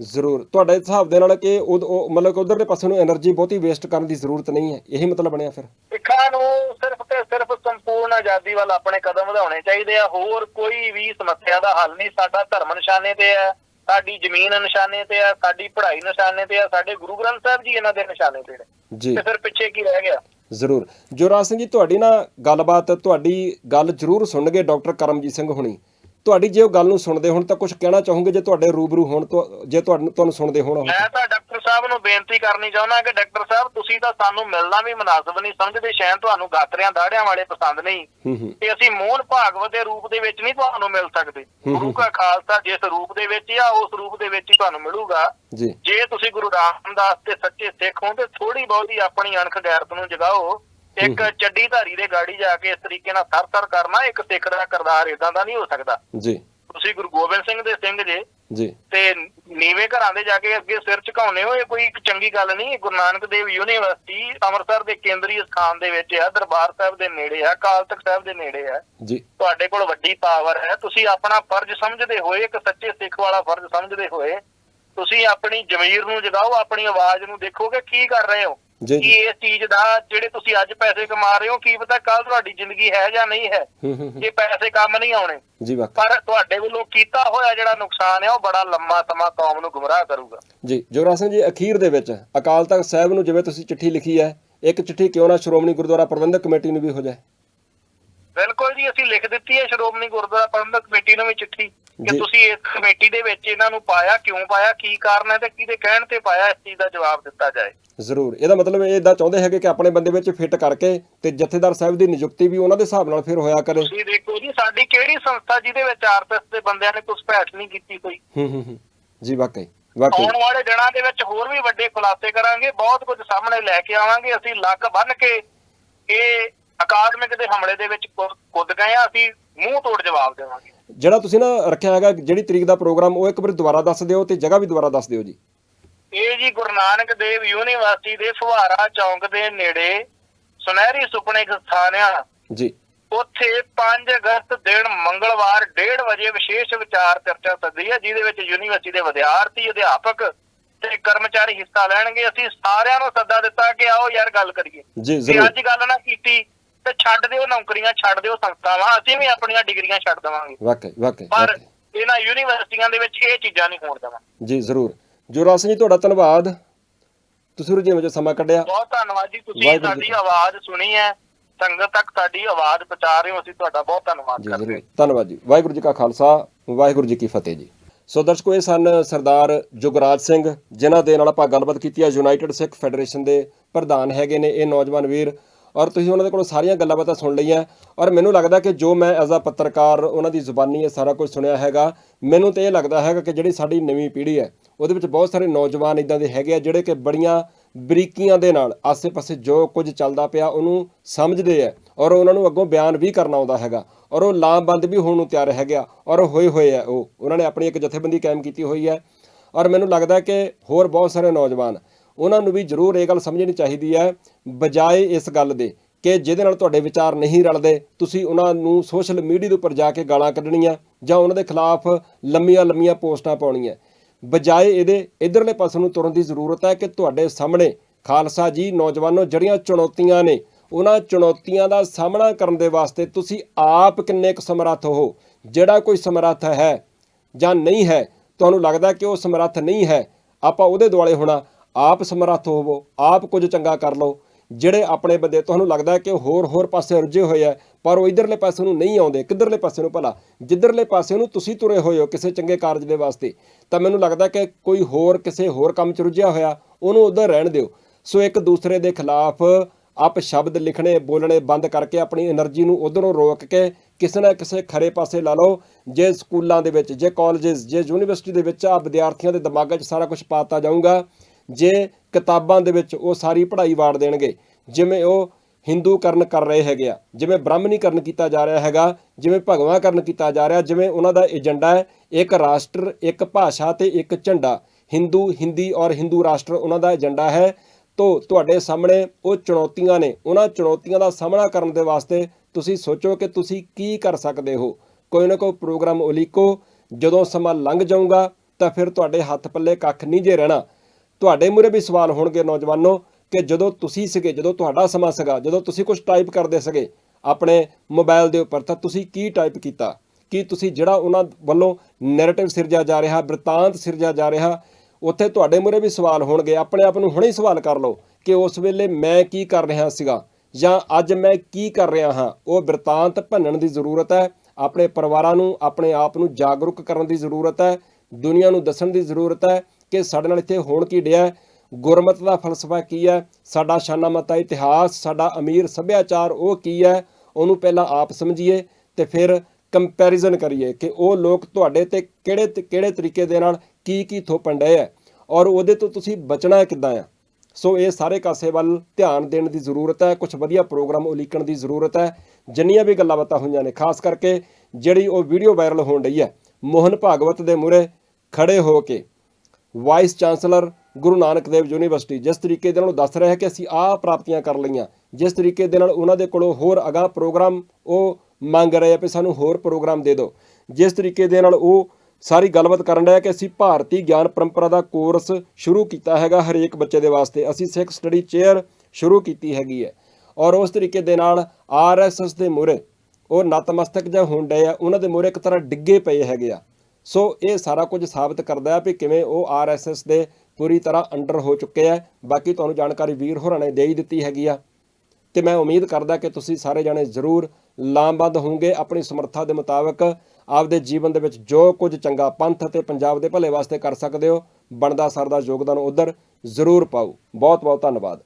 ਜ਼ਰੂਰ। ਤੁਹਾਡੇ ਹਿਸਾਬ ਦੇ ਨਾਲ ਕਿ ਉਹ ਮਤਲਬ ਉਧਰਲੇ ਪਾਸੇ ਨੂੰ એનર્ਜੀ ਬਹੁਤੀ ਵੇਸਟ ਕਰਨ ਦੀ ਜ਼ਰੂਰਤ ਨਹੀਂ ਹੈ? ਇਹੀ ਮਤਲਬ ਬਣਿਆ ਫਿਰ? ਸਿੱਖਾਂ ਨੂੰ ਸਿਰਫ ਤੇ ਸਿਰਫ ਸੰਪੂਰਨ ਆਜ਼ਾਦੀ ਵੱਲ ਆਪਣੇ ਕਦਮ ਵਧਾਉਣੇ ਚਾਹੀਦੇ ਆ। ਹੋਰ ਕੋਈ ਵੀ ਸਮੱਸਿਆ ਦਾ ਹੱਲ ਨਹੀਂ। ਸਾਡਾ ਧਰਮ ਨਿਸ਼ਾਨੇ ਤੇ ਹੈ। ਸਾਡੀ ਜ਼ਮੀਨ ਨਿਸ਼ਾਨੇ ਤੇ ਹੈ ਸਾਡੀ ਪੜ੍ਹਾਈ ਨਿਸ਼ਾਨੇ ਤੇ ਹੈ ਸਾਡੇ ਗੁਰੂ ਗ੍ਰੰਥ ਸਾਹਿਬ ਜੀ ਇਹਨਾਂ ਦੇ ਨਿਸ਼ਾਨੇ ਤੇ ਨੇ। ਜੀ। ਤੇ ਫਿਰ ਪਿੱਛੇ ਕੀ ਰਹਿ ਗਿਆ? ਜ਼ਰੂਰ। ਜੋਰਾਜ ਸਿੰਘ ਜੀ ਤੁਹਾਡੀ ਨਾ ਗੱਲਬਾਤ ਤੁਹਾਡੀ ਗੱਲ ਜ਼ਰੂਰ ਸੁਣਨਗੇ ਡਾਕਟਰ ਕਰਮਜੀਤ ਸਿੰਘ ਹੁਣੀ। ਤੁਹਾਡੀ ਜੇ ਉਹ ਗੱਲ ਨੂੰ ਸੁਣਦੇ ਹੋਣ ਤਾਂ ਕੁਝ ਕਹਿਣਾ ਚਾਹੋਗੇ ਜੇ ਤੁਹਾਡੇ ਰੂਬਰੂ ਹੋਣ ਤੋਂ ਜੇ ਤੁਹਾਨੂੰ ਤੁਹਾਨੂੰ ਸੁਣਦੇ ਹੋਣ। ਮੈਂ ਤਾਂ? ਡਾਕਟਰ ਸਾਹਿਬ ਨੂੰ ਬੇਨਤੀ ਕਰਨੀ ਚਾਹੁੰਦਾ ਕਿ ਡਾਕਟਰ ਸਾਹਿਬ ਤੁਸੀਂ ਤਾਂ ਸਾਨੂੰ ਮਿਲਣਾ ਵੀ ਮناسب ਨਹੀਂ ਸਮਝਦੇ ਸ਼ਾਇਦ ਤੁਹਾਨੂੰ ਗਾਤਰਿਆਂ ਦਾੜਿਆਂ ਵਾਲੇ ਪਸੰਦ ਨਹੀਂ। ਤੇ ਅਸੀਂ ਮੋਹਨ ਭਾਗਵਤ ਦੇ ਰੂਪ ਦੇ ਵਿੱਚ ਨਹੀਂ ਤੁਹਾਨੂੰ ਮਿਲ ਸਕਦੇ। ਗੁਰੂ ਦਾ ਖਾਲਸਾ ਜਿਸ ਰੂਪ ਦੇ ਵਿੱਚ ਆ ਉਸ ਰੂਪ ਦੇ ਵਿੱਚ ਹੀ ਤੁਹਾਨੂੰ ਮਿਲੂਗਾ। ਜੇ। ਤੁਸੀਂ ਗੁਰੂ ਰਾਮਦਾਸ ਤੇ ਸੱਚੇ ਸਿੱਖ ਹੋ ਤੇ ਥੋੜੀ ਬਹੁਤੀ ਆਪਣੀ ਅਣਖ ਗੈਰਤ ਨੂੰ ਜਗਾਓ। ਇੱਕ ਚੱਡੀ ਧਾਰੀ ਦੇ ਗਾੜੀ ਜਾ ਕੇ ਇਸ ਤਰੀਕੇ ਨਾਲ ਸਰ ਕਰਨਾ ਇੱਕ ਸਿੱਖ ਦਾ ਕਰਦਾਰ ਇਦਾਂ ਦਾ ਨਹੀਂ ਹੋ ਸਕਦਾ। ਜੀ। ਤੁਸੀਂ ਗੁਰੂ ਗੋਬਿੰਦ ਸਿੰਘ ਦੇ ਸਿੰਘ ਜੇ ਜੀ। ਤੇ ਨੀਵੇਂ ਘਰਾਂ ਦੇ ਜਾ ਕੇ ਅੱਗੇ ਸਿਰ ਝੁਕਾਉਨੇ ਹੋ ਇਹ ਕੋਈ ਇੱਕ ਚੰਗੀ ਗੱਲ ਨਹੀਂ। ਗੁਰੂ ਨਾਨਕ ਦੇਵ ਯੂਨੀਵਰਸਿਟੀ ਅੰਮ੍ਰਿਤਸਰ ਦੇ ਕੇਂਦਰੀ ਸਥਾਨ ਦੇ ਵਿੱਚ ਆ ਦਰਬਾਰ ਸਾਹਿਬ ਦੇ ਨੇੜੇ ਆ ਅਕਾਲ ਤਖਤ ਸਾਹਿਬ ਦੇ ਨੇੜੇ ਆ। ਜੀ। ਤੁਹਾਡੇ ਕੋਲ ਵੱਡੀ ਪਾਵਰ ਹੈ। ਤੁਸੀਂ ਆਪਣਾ ਫਰਜ਼ ਸਮਝਦੇ ਹੋਏ ਇੱਕ ਸੱਚੇ ਸਿੱਖ ਵਾਲਾ ਫਰਜ਼ ਸਮਝਦੇ ਹੋਏ ਤੁਸੀਂ ਆਪਣੀ ਜ਼ਮੀਰ ਨੂੰ ਜਗਾਓ ਆਪਣੀ ਆਵਾਜ਼ ਨੂੰ ਦੇਖੋ ਕਿ ਕੀ ਕਰ ਰਹੇ ਹੋ। ਜੀ ਕੀ ਜੀ ਇਸ ਚੀਜ਼ ਦਾ ਜਿਹੜੇ ਤੁਸੀਂ ਅੱਜ ਪੈਸੇ ਕਮਾ ਰਹੇ ਹੋ ਕੀ ਪਤਾ ਕੱਲ ਤੁਹਾਡੀ ਜ਼ਿੰਦਗੀ ਹੈ ਜਾਂ ਨਹੀਂ ਹੈ। ਇਹ ਪੈਸੇ ਕੰਮ ਨਹੀਂ ਆਉਣੇ ਜੀ ਵਾਕ ਪਰ ਤੁਹਾਡੇ ਵੱਲੋਂ ਕੀਤਾ ਹੋਇਆ ਜਿਹੜਾ ਨੁਕਸਾਨ ਹੈ ਉਹ ਬੜਾ ਲੰਮਾ ਸਮਾਂ ਕੌਮ ਨੂੰ ਗੁੰਮਰਾਹ ਕਰੂਗਾ। ਜੀ ਜੋਰਾਜ ਸਿੰਘ ਜੀ ਅਖੀਰ ਦੇ ਵਿੱਚ ਅਕਾਲ ਤਖਤ ਸਾਹਿਬ ਨੂੰ ਜਿਵੇਂ ਤੁਸੀਂ ਚਿੱਠੀ ਲਿਖੀ ਹੈ ਇੱਕ ਚਿੱਠੀ ਕਿਉਂ ਨਾ ਸ਼੍ਰੋਮਣੀ ਗੁਰਦੁਆਰਾ ਪ੍ਰਬੰਧਕ ਕਮੇਟੀ ਨੂੰ ਵੀ ਹੋ ਜਾਏ? ਬਿਲਕੁਲ ਜੀ ਅਸੀਂ ਲਿਖ ਦਿੱਤੀ ਹੈ ਸ਼੍ਰੋਮਣੀ ਗੁਰਦੁਆਰਾ ਪ੍ਰਬੰਧਕ ਕਮੇਟੀ ਨੂੰ ਵੀ ਚਿੱਠੀ। ਕਿ। ਤੁਸੀਂ ਇਸ ਕਮੇਟੀ ਦੇ ਵਿੱਚ ਇਹਨਾਂ ਨੂੰ ਪਾਇਆ ਕਿਉਂ ਪਾਇਆ ਕੀ ਕਾਰਨ ਹੈ ਤੇ ਕਿਹਦੇ ਕਹਿਣ ਤੇ ਪਾਇਆ ਇਸ ਚੀਜ਼ ਦਾ ਜਵਾਬ ਦਿੱਤਾ ਜਾਏ? ਜ਼ਰੂਰ। ਇਹਦਾ ਮਤਲਬ ਇਹ ਇਦਾਂ ਚਾਹੁੰਦੇ ਹੈਗੇ ਕਿ ਆਪਣੇ ਬੰਦੇ ਵਿੱਚ ਫਿੱਟ ਕਰਕੇ ਤੇ ਜਥੇਦਾਰ ਸਾਹਿਬ ਦੀ ਨਿਯੁਕਤੀ ਵੀ ਉਹਨਾਂ ਦੇ ਹਿਸਾਬ ਨਾਲ ਫਿਰ ਹੋਇਆ ਕਰੇ। ਤੁਸੀਂ ਦੇਖੋ ਜੀ ਸਾਡੀ ਕਿਹੜੀ ਸੰਸਥਾ ਜਿਹਦੇ ਵਿੱਚ ਆਰਐਸਐਸ ਦੇ ਬੰਦਿਆਂ ਨੇ ਘੁਸਪੈਠ ਨਹੀਂ ਕੀਤੀ ਕੋਈ? ਹੂੰ ਹੂੰ ਹੂੰ। ਜੀ ਵਾਕਈ ਵਾਕਈ। ਆਉਣ ਵਾਲੇ ਦਿਨਾਂ ਦੇ ਵਿੱਚ ਹੋਰ ਵੀ ਵੱਡੇ ਖੁਲਾਸੇ ਕਰਾਂਗੇ ਬਹੁਤ ਕੁਝ ਸਾਹਮਣੇ ਲੈ ਕੇ ਆਵਾਂਗੇ ਅਸੀਂ ਲੱਕ ਬੰਨ ਕੇ ਇਹ ਅਕਾਦਮਿਕ ਦੇ ਹਮਲੇ ਦੇ ਵਿੱਚ ਕੁੱਦ ਗਏ ਆ ਅਸੀਂ ਮੂੰਹ ਤੋੜ ਜਵਾਬ ਦੇਵਾਂਗੇ। ਜਿਹੜਾ ਤੁਸੀਂ ਨਾ ਰੱਖਿਆ ਹੈਗਾ ਜਿਹੜੀ ਤਰੀਕ ਦਾ ਪ੍ਰੋਗਰਾਮ ਉਹ ਇੱਕ ਵਾਰ ਦੁਬਾਰਾ ਦੱਸ ਦਿਓ ਤੇ ਜਗ੍ਹਾ ਵੀ ਦੁਬਾਰਾ ਦੱਸ ਦਿਓ ਜੀ। ਇਹ ਜੀ ਗੁਰੂ ਨਾਨਕ ਦੇਵ ਯੂਨੀਵਰਸਿਟੀ ਦੇ ਫੁਹਾਰਾ ਚੌਂਕ ਦੇ ਨੇੜੇ ਸੁਨਹਿਰੀ ਸੁਪਨੇ ਸਥਾਨ ਆ। ਜੀ। ਉੱਥੇ 5 ਅਗਸਤ ਦਿਨ ਮੰਗਲਵਾਰ 1:30 ਵਜੇ ਵਿਸ਼ੇਸ਼ ਵਿਚਾਰ ਚਰਚਾ ਸੱਦੀ ਹੈ ਜਿਹਦੇ ਵਿੱਚ ਯੂਨੀਵਰਸਿਟੀ ਦੇ ਵਿਦਿਆਰਥੀ ਅਧਿਆਪਕ ਤੇ ਕਰਮਚਾਰੀ ਹਿੱਸਾ ਲੈਣਗੇ। ਅਸੀਂ ਸਾਰਿਆਂ ਨੂੰ ਸੱਦਾ ਦਿੱਤਾ ਕਿ ਆਓ ਯਾਰ ਗੱਲ ਕਰੀਏ। ਜੀ ਅੱਜ ਗੱਲ ਨਾ ਕੀਤੀ ਤੇ ਛੱਡ ਦਿਓ ਨੌਕਰੀਆਂ ਛੱਡ ਦਿਓ ਸੰਸਥਾਵਾਂ ਅਸੀਂ ਵੀ ਆਪਣੀਆਂ ਡਿਗਰੀਆਂ ਛੱਡ ਦੇਵਾਂਗੇ। ਵਾਕਈ ਵਾਕਈ ਪਰ। ਇਹਨਾਂ ਯੂਨੀਵਰਸਿਟੀਆਂ ਦੇ ਵਿੱਚ ਇਹ ਚੀਜ਼ਾਂ ਨਹੀਂ ਹੋਣ ਦੇਵਾਂਗੇ ਜੀ ਜ਼ਰੂਰ। ਜੋਰਾਜ ਸਿੰਘ ਜੀ ਤੁਹਾਡਾ ਧੰਨਵਾਦ। ਤੁਸੀਂ ਰੁਝੇਵੇਂ ਚ ਸਮਾਂ ਕੱਢਿਆ। ਬਹੁਤ ਧੰਨਵਾਦ ਜੀ ਤੁਸੀਂ ਸਾਡੀ ਆਵਾਜ਼ ਸੁਣੀ ਹੈ। ਸੰਗਤ ਤੱਕ ਸਾਡੀ ਆਵਾਜ਼ ਪਹੁੰਚਾ ਰਹੇ ਹੋ ਅਸੀਂ ਤੁਹਾਡਾ ਬਹੁਤ ਧੰਨਵਾਦ ਕਰਦੇ ਜ਼ਰੂਰ। ਧੰਨਵਾਦ ਜੀ। ਵਾਹਿਗੁਰੂ ਜੀ ਕਾ ਖਾਲਸਾ ਵਾਹਿਗੁਰੂ ਜੀ ਕੀ ਫਤਿਹ ਜੀ। ਸੋ ਦਰਸ਼ਕੋ ਇਹ ਸਨ ਸਰਦਾਰ ਜੁਗਰਾਜ ਸਿੰਘ ਜਿਨ੍ਹਾਂ ਦੇ ਨਾਲ ਆਪਾਂ ਗੱਲਬਾਤ ਕੀਤੀ ਹੈ। ਯੂਨਾਈਟਿਡ ਸਿੱਖ ਫੈਡਰੇਸ਼ਨ ਦੇ ਪ੍ਰਧਾਨ ਹੈਗੇ ਨੇ। ਇਹ ਨੌਜਵਾਨ ਵੀਰ ਔਰ ਤੁਸੀਂ ਉਹਨਾਂ ਦੇ ਕੋਲੋਂ ਸਾਰੀਆਂ ਗੱਲਾਂ ਬਾਤਾਂ ਸੁਣ ਲਈਆਂ। ਔਰ ਮੈਨੂੰ ਲੱਗਦਾ ਕਿ ਜੋ ਮੈਂ ਐਜ਼ ਅ ਪੱਤਰਕਾਰ ਉਹਨਾਂ ਦੀ ਜ਼ੁਬਾਨੀ ਇਹ ਸਾਰਾ ਕੁਝ ਸੁਣਿਆ ਹੈਗਾ। ਮੈਨੂੰ ਤੇ ਇਹ ਲੱਗਦਾ ਹੈਗਾ ਕਿ ਜਿਹੜੀ ਸਾਡੀ ਨਵੀਂ ਪੀੜ੍ਹੀ ਹੈ, ਉਹਦੇ ਵਿੱਚ ਬਹੁਤ ਸਾਰੇ ਨੌਜਵਾਨ ਇਦਾਂ ਦੇ ਹੈਗੇ ਆ, ਜਿਹੜੇ ਕਿ ਬੜੀਆਂ ਬਰੀਕੀਆਂ ਦੇ ਨਾਲ ਆਸੇ-ਪਾਸੇ ਜੋ ਕੁਝ ਚੱਲਦਾ ਪਿਆ, ਉਹਨੂੰ ਸਮਝਦੇ ਆ ਔਰ ਉਹਨਾਂ ਨੂੰ ਅੱਗੋਂ ਬਿਆਨ ਵੀ ਕਰਨਾ ਆਉਂਦਾ ਹੈਗਾ। ਔਰ ਉਹ ਲਾਮਬੰਦ ਵੀ ਹੋਣ ਨੂੰ ਤਿਆਰ ਹੈਗਾ ਔਰ ਹੋਏ ਹੋਏ ਆ ਉਹ। ਉਹਨਾਂ ਨੇ ਆਪਣੀ ਇੱਕ ਜਥੇਬੰਦੀ ਕਾਇਮ ਕੀਤੀ ਹੋਈ ਹੈ। ਔਰ ਮੈਨੂੰ ਲੱਗਦਾ ਕਿ ਹੋਰ ਬਹੁਤ ਸਾਰੇ ਨੌਜਵਾਨ ਉਹਨਾਂ ਨੂੰ ਵੀ ਜ਼ਰੂਰ ਇਹ ਗੱਲ ਸਮਝਣੀ ਚਾਹੀਦੀ ਹੈ, ਬਜਾਏ ਇਸ ਗੱਲ ਦੇ ਕਿ ਜਿਹਦੇ ਨਾਲ ਤੁਹਾਡੇ ਵਿਚਾਰ ਨਹੀਂ ਰਲਦੇ, ਤੁਸੀਂ ਉਹਨਾਂ ਨੂੰ ਸੋਸ਼ਲ ਮੀਡੀਆ ਦੇ ਉੱਪਰ ਜਾ ਕੇ ਗਾਲਾਂ ਕੱਢਣੀਆਂ ਜਾਂ ਉਹਨਾਂ ਦੇ ਖਿਲਾਫ ਲੰਮੀਆਂ ਲੰਮੀਆਂ ਪੋਸਟਾਂ ਪਾਉਣੀਆਂ। ਬਜਾਏ ਇਹਦੇ ਇਧਰਲੇ ਪਾਸੇ ਨੂੰ ਤੁਰਨ ਦੀ ਜ਼ਰੂਰਤ ਹੈ ਕਿ ਤੁਹਾਡੇ ਸਾਹਮਣੇ ਖਾਲਸਾ ਜੀ ਨੌਜਵਾਨੋ ਜਿਹੜੀਆਂ ਚੁਣੌਤੀਆਂ ਨੇ, ਉਹਨਾਂ ਚੁਣੌਤੀਆਂ ਦਾ ਸਾਹਮਣਾ ਕਰਨ ਦੇ ਵਾਸਤੇ ਤੁਸੀਂ ਆਪ ਕਿੰਨੇ ਕੁ ਸਮਰੱਥ ਹੋ? ਜਿਹੜਾ ਕੋਈ ਸਮਰੱਥ ਹੈ ਜਾਂ ਨਹੀਂ ਹੈ, ਤੁਹਾਨੂੰ ਲੱਗਦਾ ਕਿ ਉਹ ਸਮਰੱਥ ਨਹੀਂ ਹੈ, ਆਪਾਂ ਉਹਦੇ ਦੁਆਲੇ ਹੋਣਾ। ਆਪ ਸਮਰੱਥ ਹੋਵੋ, ਆਪ ਕੁਝ ਚੰਗਾ ਕਰ ਲਓ। ਜਿਹੜੇ ਆਪਣੇ ਬੰਦੇ, ਤੁਹਾਨੂੰ ਲੱਗਦਾ ਕਿ ਹੋਰ ਹੋਰ ਪਾਸੇ ਰੁੱਝੇ ਹੋਏ ਆ, ਪਰ ਉਹ ਇਧਰਲੇ ਪਾਸੇ ਨੂੰ ਨਹੀਂ ਆਉਂਦੇ, ਕਿਧਰਲੇ ਪਾਸੇ ਨੂੰ ਭਲਾ? ਜਿੱਧਰਲੇ ਪਾਸੇ ਨੂੰ ਤੁਸੀਂ ਤੁਰੇ ਹੋਏ ਹੋ ਕਿਸੇ ਚੰਗੇ ਕਾਰਜ ਦੇ ਵਾਸਤੇ, ਤਾਂ ਮੈਨੂੰ ਲੱਗਦਾ ਕਿ ਕੋਈ ਹੋਰ ਕਿਸੇ ਹੋਰ ਕੰਮ 'ਚ ਰੁੱਝਿਆ ਹੋਇਆ, ਉਹਨੂੰ ਉਧਰ ਰਹਿਣ ਦਿਓ। ਸੋ ਇੱਕ ਦੂਸਰੇ ਦੇ ਖਿਲਾਫ ਆਪ ਸ਼ਬਦ ਲਿਖਣੇ, ਬੋਲਣੇ ਬੰਦ ਕਰਕੇ ਆਪਣੀ એનર્ਜੀ ਨੂੰ ਉਧਰੋਂ ਰੋਕ ਕੇ ਕਿਸੇ ਨਾ ਕਿਸੇ ਖਰੇ ਪਾਸੇ ਲਾ ਲਓ। ਜੇ ਸਕੂਲਾਂ ਦੇ ਵਿੱਚ, ਜੇ ਕਾਲਜਸ ਜੇ ਯੂਨੀਵਰਸਿਟੀ ਦੇ ਵਿੱਚ ਆ ਵਿਦਿਆਰਥੀਆਂ ਦੇ ਦਿਮਾਗਾਂ 'ਚ ਸਾਰਾ ਕੁਝ ਪਾਤਾ ਜਾਊਗਾ ਜੇ ਕਿਤਾਬਾਂ ਦੇ ਵਿੱਚ ਉਹ ਸਾਰੀ ਪੜ੍ਹਾਈ ਵਾੜ ਦੇਣਗੇ, ਜਿਵੇਂ ਉਹ ਹਿੰਦੂਕਰਨ ਕਰ ਰਹੇ ਹੈਗੇ ਆ, ਜਿਵੇਂ ਬ੍ਰਾਹਮਣੀਕਰਨ ਕੀਤਾ ਜਾ ਰਿਹਾ ਹੈਗਾ, ਜਿਵੇਂ ਭਗਵਾਕਰਨ ਕੀਤਾ ਜਾ ਰਿਹਾ, ਜਿਵੇਂ ਉਹਨਾਂ ਦਾ ਏਜੰਡਾ ਹੈ, ਇੱਕ ਰਾਸ਼ਟਰ, ਇੱਕ ਭਾਸ਼ਾ ਤੇ ਇੱਕ ਝੰਡਾ, ਹਿੰਦੂ, ਹਿੰਦੀ ਔਰ ਹਿੰਦੂ ਰਾਸ਼ਟਰ ਉਹਨਾਂ ਦਾ ਏਜੰਡਾ ਹੈ, ਤੋ ਤੁਹਾਡੇ ਸਾਹਮਣੇ ਉਹ ਚੁਣੌਤੀਆਂ ਨੇ, ਉਹਨਾਂ ਚੁਣੌਤੀਆਂ ਦਾ ਸਾਹਮਣਾ ਕਰਨ ਦੇ ਵਾਸਤੇ ਤੁਸੀਂ ਸੋਚੋ ਕਿ ਤੁਸੀਂ ਕੀ ਕਰ ਸਕਦੇ ਹੋ। ਕੋਈ ਨਾ ਕੋਈ ਪ੍ਰੋਗਰਾਮ ਉਲੀਕੋ, ਜਦੋਂ ਸਮਾਂ ਲੰਘ ਜਾਊਗਾ ਤਾਂ ਫਿਰ ਤੁਹਾਡੇ ਹੱਥ ਪੱਲੇ ਕੱਖ ਨਹੀਂ ਜੇ ਰਹਿਣਾ। ਤੁਹਾਡੇ ਮੂਰੇ ਵੀ ਸਵਾਲ ਹੋਣਗੇ ਨੌਜਵਾਨੋ ਕਿ ਜਦੋਂ ਤੁਸੀਂ ਸੀਗੇ, ਜਦੋਂ ਤੁਹਾਡਾ ਸਮਾਂ ਸੀਗਾ, ਜਦੋਂ ਤੁਸੀਂ ਕੁਝ ਟਾਈਪ ਕਰਦੇ ਸੀਗੇ ਆਪਣੇ ਮੋਬਾਈਲ ਦੇ ਉੱਪਰ, ਤਾਂ ਤੁਸੀਂ ਕੀ ਟਾਈਪ ਕੀਤਾ? ਕੀ ਤੁਸੀਂ ਜਿਹੜਾ ਉਹਨਾਂ ਵੱਲੋਂ ਨੈਰੇਟਿਵ ਸਿਰਜਿਆ ਜਾ ਰਿਹਾ, ਬ੍ਰਿਤਾਂਤ ਸਿਰਜਿਆ ਜਾ ਰਿਹਾ, ਉੱਥੇ ਤੁਹਾਡੇ ਮੂਰੇ ਵੀ ਸਵਾਲ ਹੋਣਗੇ। ਆਪਣੇ ਆਪ ਨੂੰ ਹੁਣੇ ਹੀ ਸਵਾਲ ਕਰ ਲਓ ਕਿ ਉਸ ਵੇਲੇ ਮੈਂ ਕੀ ਕਰ ਰਿਹਾ ਸੀਗਾ ਜਾਂ ਅੱਜ ਮੈਂ ਕੀ ਕਰ ਰਿਹਾ ਹਾਂ। ਉਹ ਬ੍ਰਿਤਾਂਤ ਭੰਨਣ ਦੀ ਜ਼ਰੂਰਤ ਹੈ, ਆਪਣੇ ਪਰਿਵਾਰਾਂ ਨੂੰ, ਆਪਣੇ ਆਪ ਨੂੰ ਜਾਗਰੂਕ ਕਰਨ ਦੀ ਜ਼ਰੂਰਤ ਹੈ, ਦੁਨੀਆ ਨੂੰ ਦੱਸਣ ਦੀ ਜ਼ਰੂਰਤ ਹੈ ਕਿ ਸਾਡੇ ਨਾਲ ਇੱਥੇ ਹੋਣ ਕੀ ਡਿਆ ਗੁਰਮਤ ਦਾ ਫਲਸਫਾ ਕੀ ਹੈ? ਸਾਡਾ ਸ਼ਾਨਾਮਤਾ ਇਤਿਹਾਸ, ਸਾਡਾ ਅਮੀਰ ਸੱਭਿਆਚਾਰ ਉਹ ਕੀ ਹੈ? ਉਹਨੂੰ ਪਹਿਲਾਂ ਆਪ ਸਮਝੀਏ ਤੇ ਫਿਰ ਕੰਪੈਰੀਜ਼ਨ ਕਰੀਏ ਕਿ ਉਹ ਲੋਕ ਤੁਹਾਡੇ ਤੇ ਕਿਹੜੇ ਕਿਹੜੇ ਤਰੀਕੇ ਦੇ ਨਾਲ ਕੀ ਕੀ ਥੋਪਣ ਡਏ ਆ ਔਰ ਉਹਦੇ ਤੋਂ ਤੁਸੀਂ ਬਚਣਾ ਕਿੱਦਾਂ ਆ ਸੋ ਇਹ ਸਾਰੇ ਕਾਸੇ ਵੱਲ ਧਿਆਨ ਦੇਣ ਦੀ ਜ਼ਰੂਰਤ ਹੈ ਕੁਝ ਵਧੀਆ ਪ੍ਰੋਗਰਾਮ ਉਲੀਕਣ ਦੀ ਜ਼ਰੂਰਤ ਹੈ, ਜਿੰਨੀਆਂ ਵੀ ਗੱਲਾਂ ਬਾਤਾਂ ਹੋਈਆਂ ਨੇ, ਖਾਸ ਕਰਕੇ ਜਿਹੜੀ ਉਹ ਵੀਡੀਓ ਵਾਇਰਲ ਹੋਣ ਰਹੀ ਹੈ, ਮੋਹਨ ਭਾਗਵਤ ਦੇ ਮੂਹਰੇ ਖੜੇ ਹੋ ਕੇ। Vice chancellor Guru Nanak Dev university, ਜਿਸ ਤਰੀਕੇ ਦੇ ਨਾਲ ਉਹ ਦੱਸ ਰਿਹਾ ਹੈ ਕਿ ਅਸੀਂ ਆਹ ਪ੍ਰਾਪਤੀਆਂ ਕਰ ਲਈਆਂ, ਜਿਸ ਤਰੀਕੇ ਦੇ ਨਾਲ ਉਹਨਾਂ ਦੇ ਕੋਲੋਂ ਹੋਰ ਅਗਾਹ ਪ੍ਰੋਗਰਾਮ ਉਹ ਮੰਗ ਰਹੇ ਆ ਕਿ ਸਾਨੂੰ ਹੋਰ ਪ੍ਰੋਗਰਾਮ ਦੇ ਦਿਓ। ਜਿਸ ਤਰੀਕੇ ਦੇ ਨਾਲ ਉਹ ਸਾਰੀ ਗੱਲਬਾਤ ਕਰਨ ਰਿਹਾ ਕਿ ਅਸੀਂ ਭਾਰਤੀ ਗਿਆਨ ਪਰੰਪਰਾ ਦਾ ਕੋਰਸ ਸ਼ੁਰੂ ਕੀਤਾ ਹੈਗਾ ਹਰੇਕ ਬੱਚੇ ਦੇ ਵਾਸਤੇ, ਅਸੀਂ ਸਿੱਖ ਸਟੱਡੀ ਚੇਅਰ ਸ਼ੁਰੂ ਕੀਤੀ ਹੈਗੀ ਹੈ। ਔਰ ਉਸ ਤਰੀਕੇ ਦੇ ਨਾਲ ਆਰਐਸਐਸ ਦੇ ਮੂਹਰੇ ਉਹ ਨਤਮਸਤਕ ਜਿਹਾ ਹੋਣ ਡਏ ਆ, ਉਹਨਾਂ ਦੇ ਮੂਹਰੇ ਇੱਕ ਤਰ੍ਹਾਂ ਡਿੱਗੇ ਪਏ ਹੈਗੇ ਆ। ਸੋ ਇਹ ਸਾਰਾ ਕੁਝ ਸਾਬਤ ਕਰਦਾ ਹੈ ਵੀ ਕਿਵੇਂ ਉਹ ਆਰਐਸਐਸ ਦੇ ਪੂਰੀ ਤਰ੍ਹਾਂ ਅੰਡਰ ਹੋ ਚੁੱਕੇ ਆ। ਬਾਕੀ ਤੁਹਾਨੂੰ ਜਾਣਕਾਰੀ ਵੀਰ ਹੋਰਾਂ ਨੇ ਦੇ ਹੀ ਦਿੱਤੀ ਹੈਗੀ ਆ। ਤੇ ਮੈਂ ਉਮੀਦ ਕਰਦਾ ਕਿ ਤੁਸੀਂ ਸਾਰੇ ਜਾਣੇ ਜ਼ਰੂਰ ਲਾਮਬੰਦ ਹੋਵੋਗੇ ਆਪਣੀ ਸਮਰੱਥਾ ਦੇ ਮੁਤਾਬਕ। ਆਪਦੇ ਜੀਵਨ ਦੇ ਵਿੱਚ ਜੋ ਕੁਝ ਚੰਗਾ ਪੰਥ ਅਤੇ ਪੰਜਾਬ ਦੇ ਭਲੇ ਵਾਸਤੇ ਕਰ ਸਕਦੇ ਹੋ, ਬਣਦਾ ਸਰਦਾ ਯੋਗਦਾਨ ਉਧਰ ਜ਼ਰੂਰ ਪਾਓ। ਬਹੁਤ ਬਹੁਤ ਧੰਨਵਾਦ।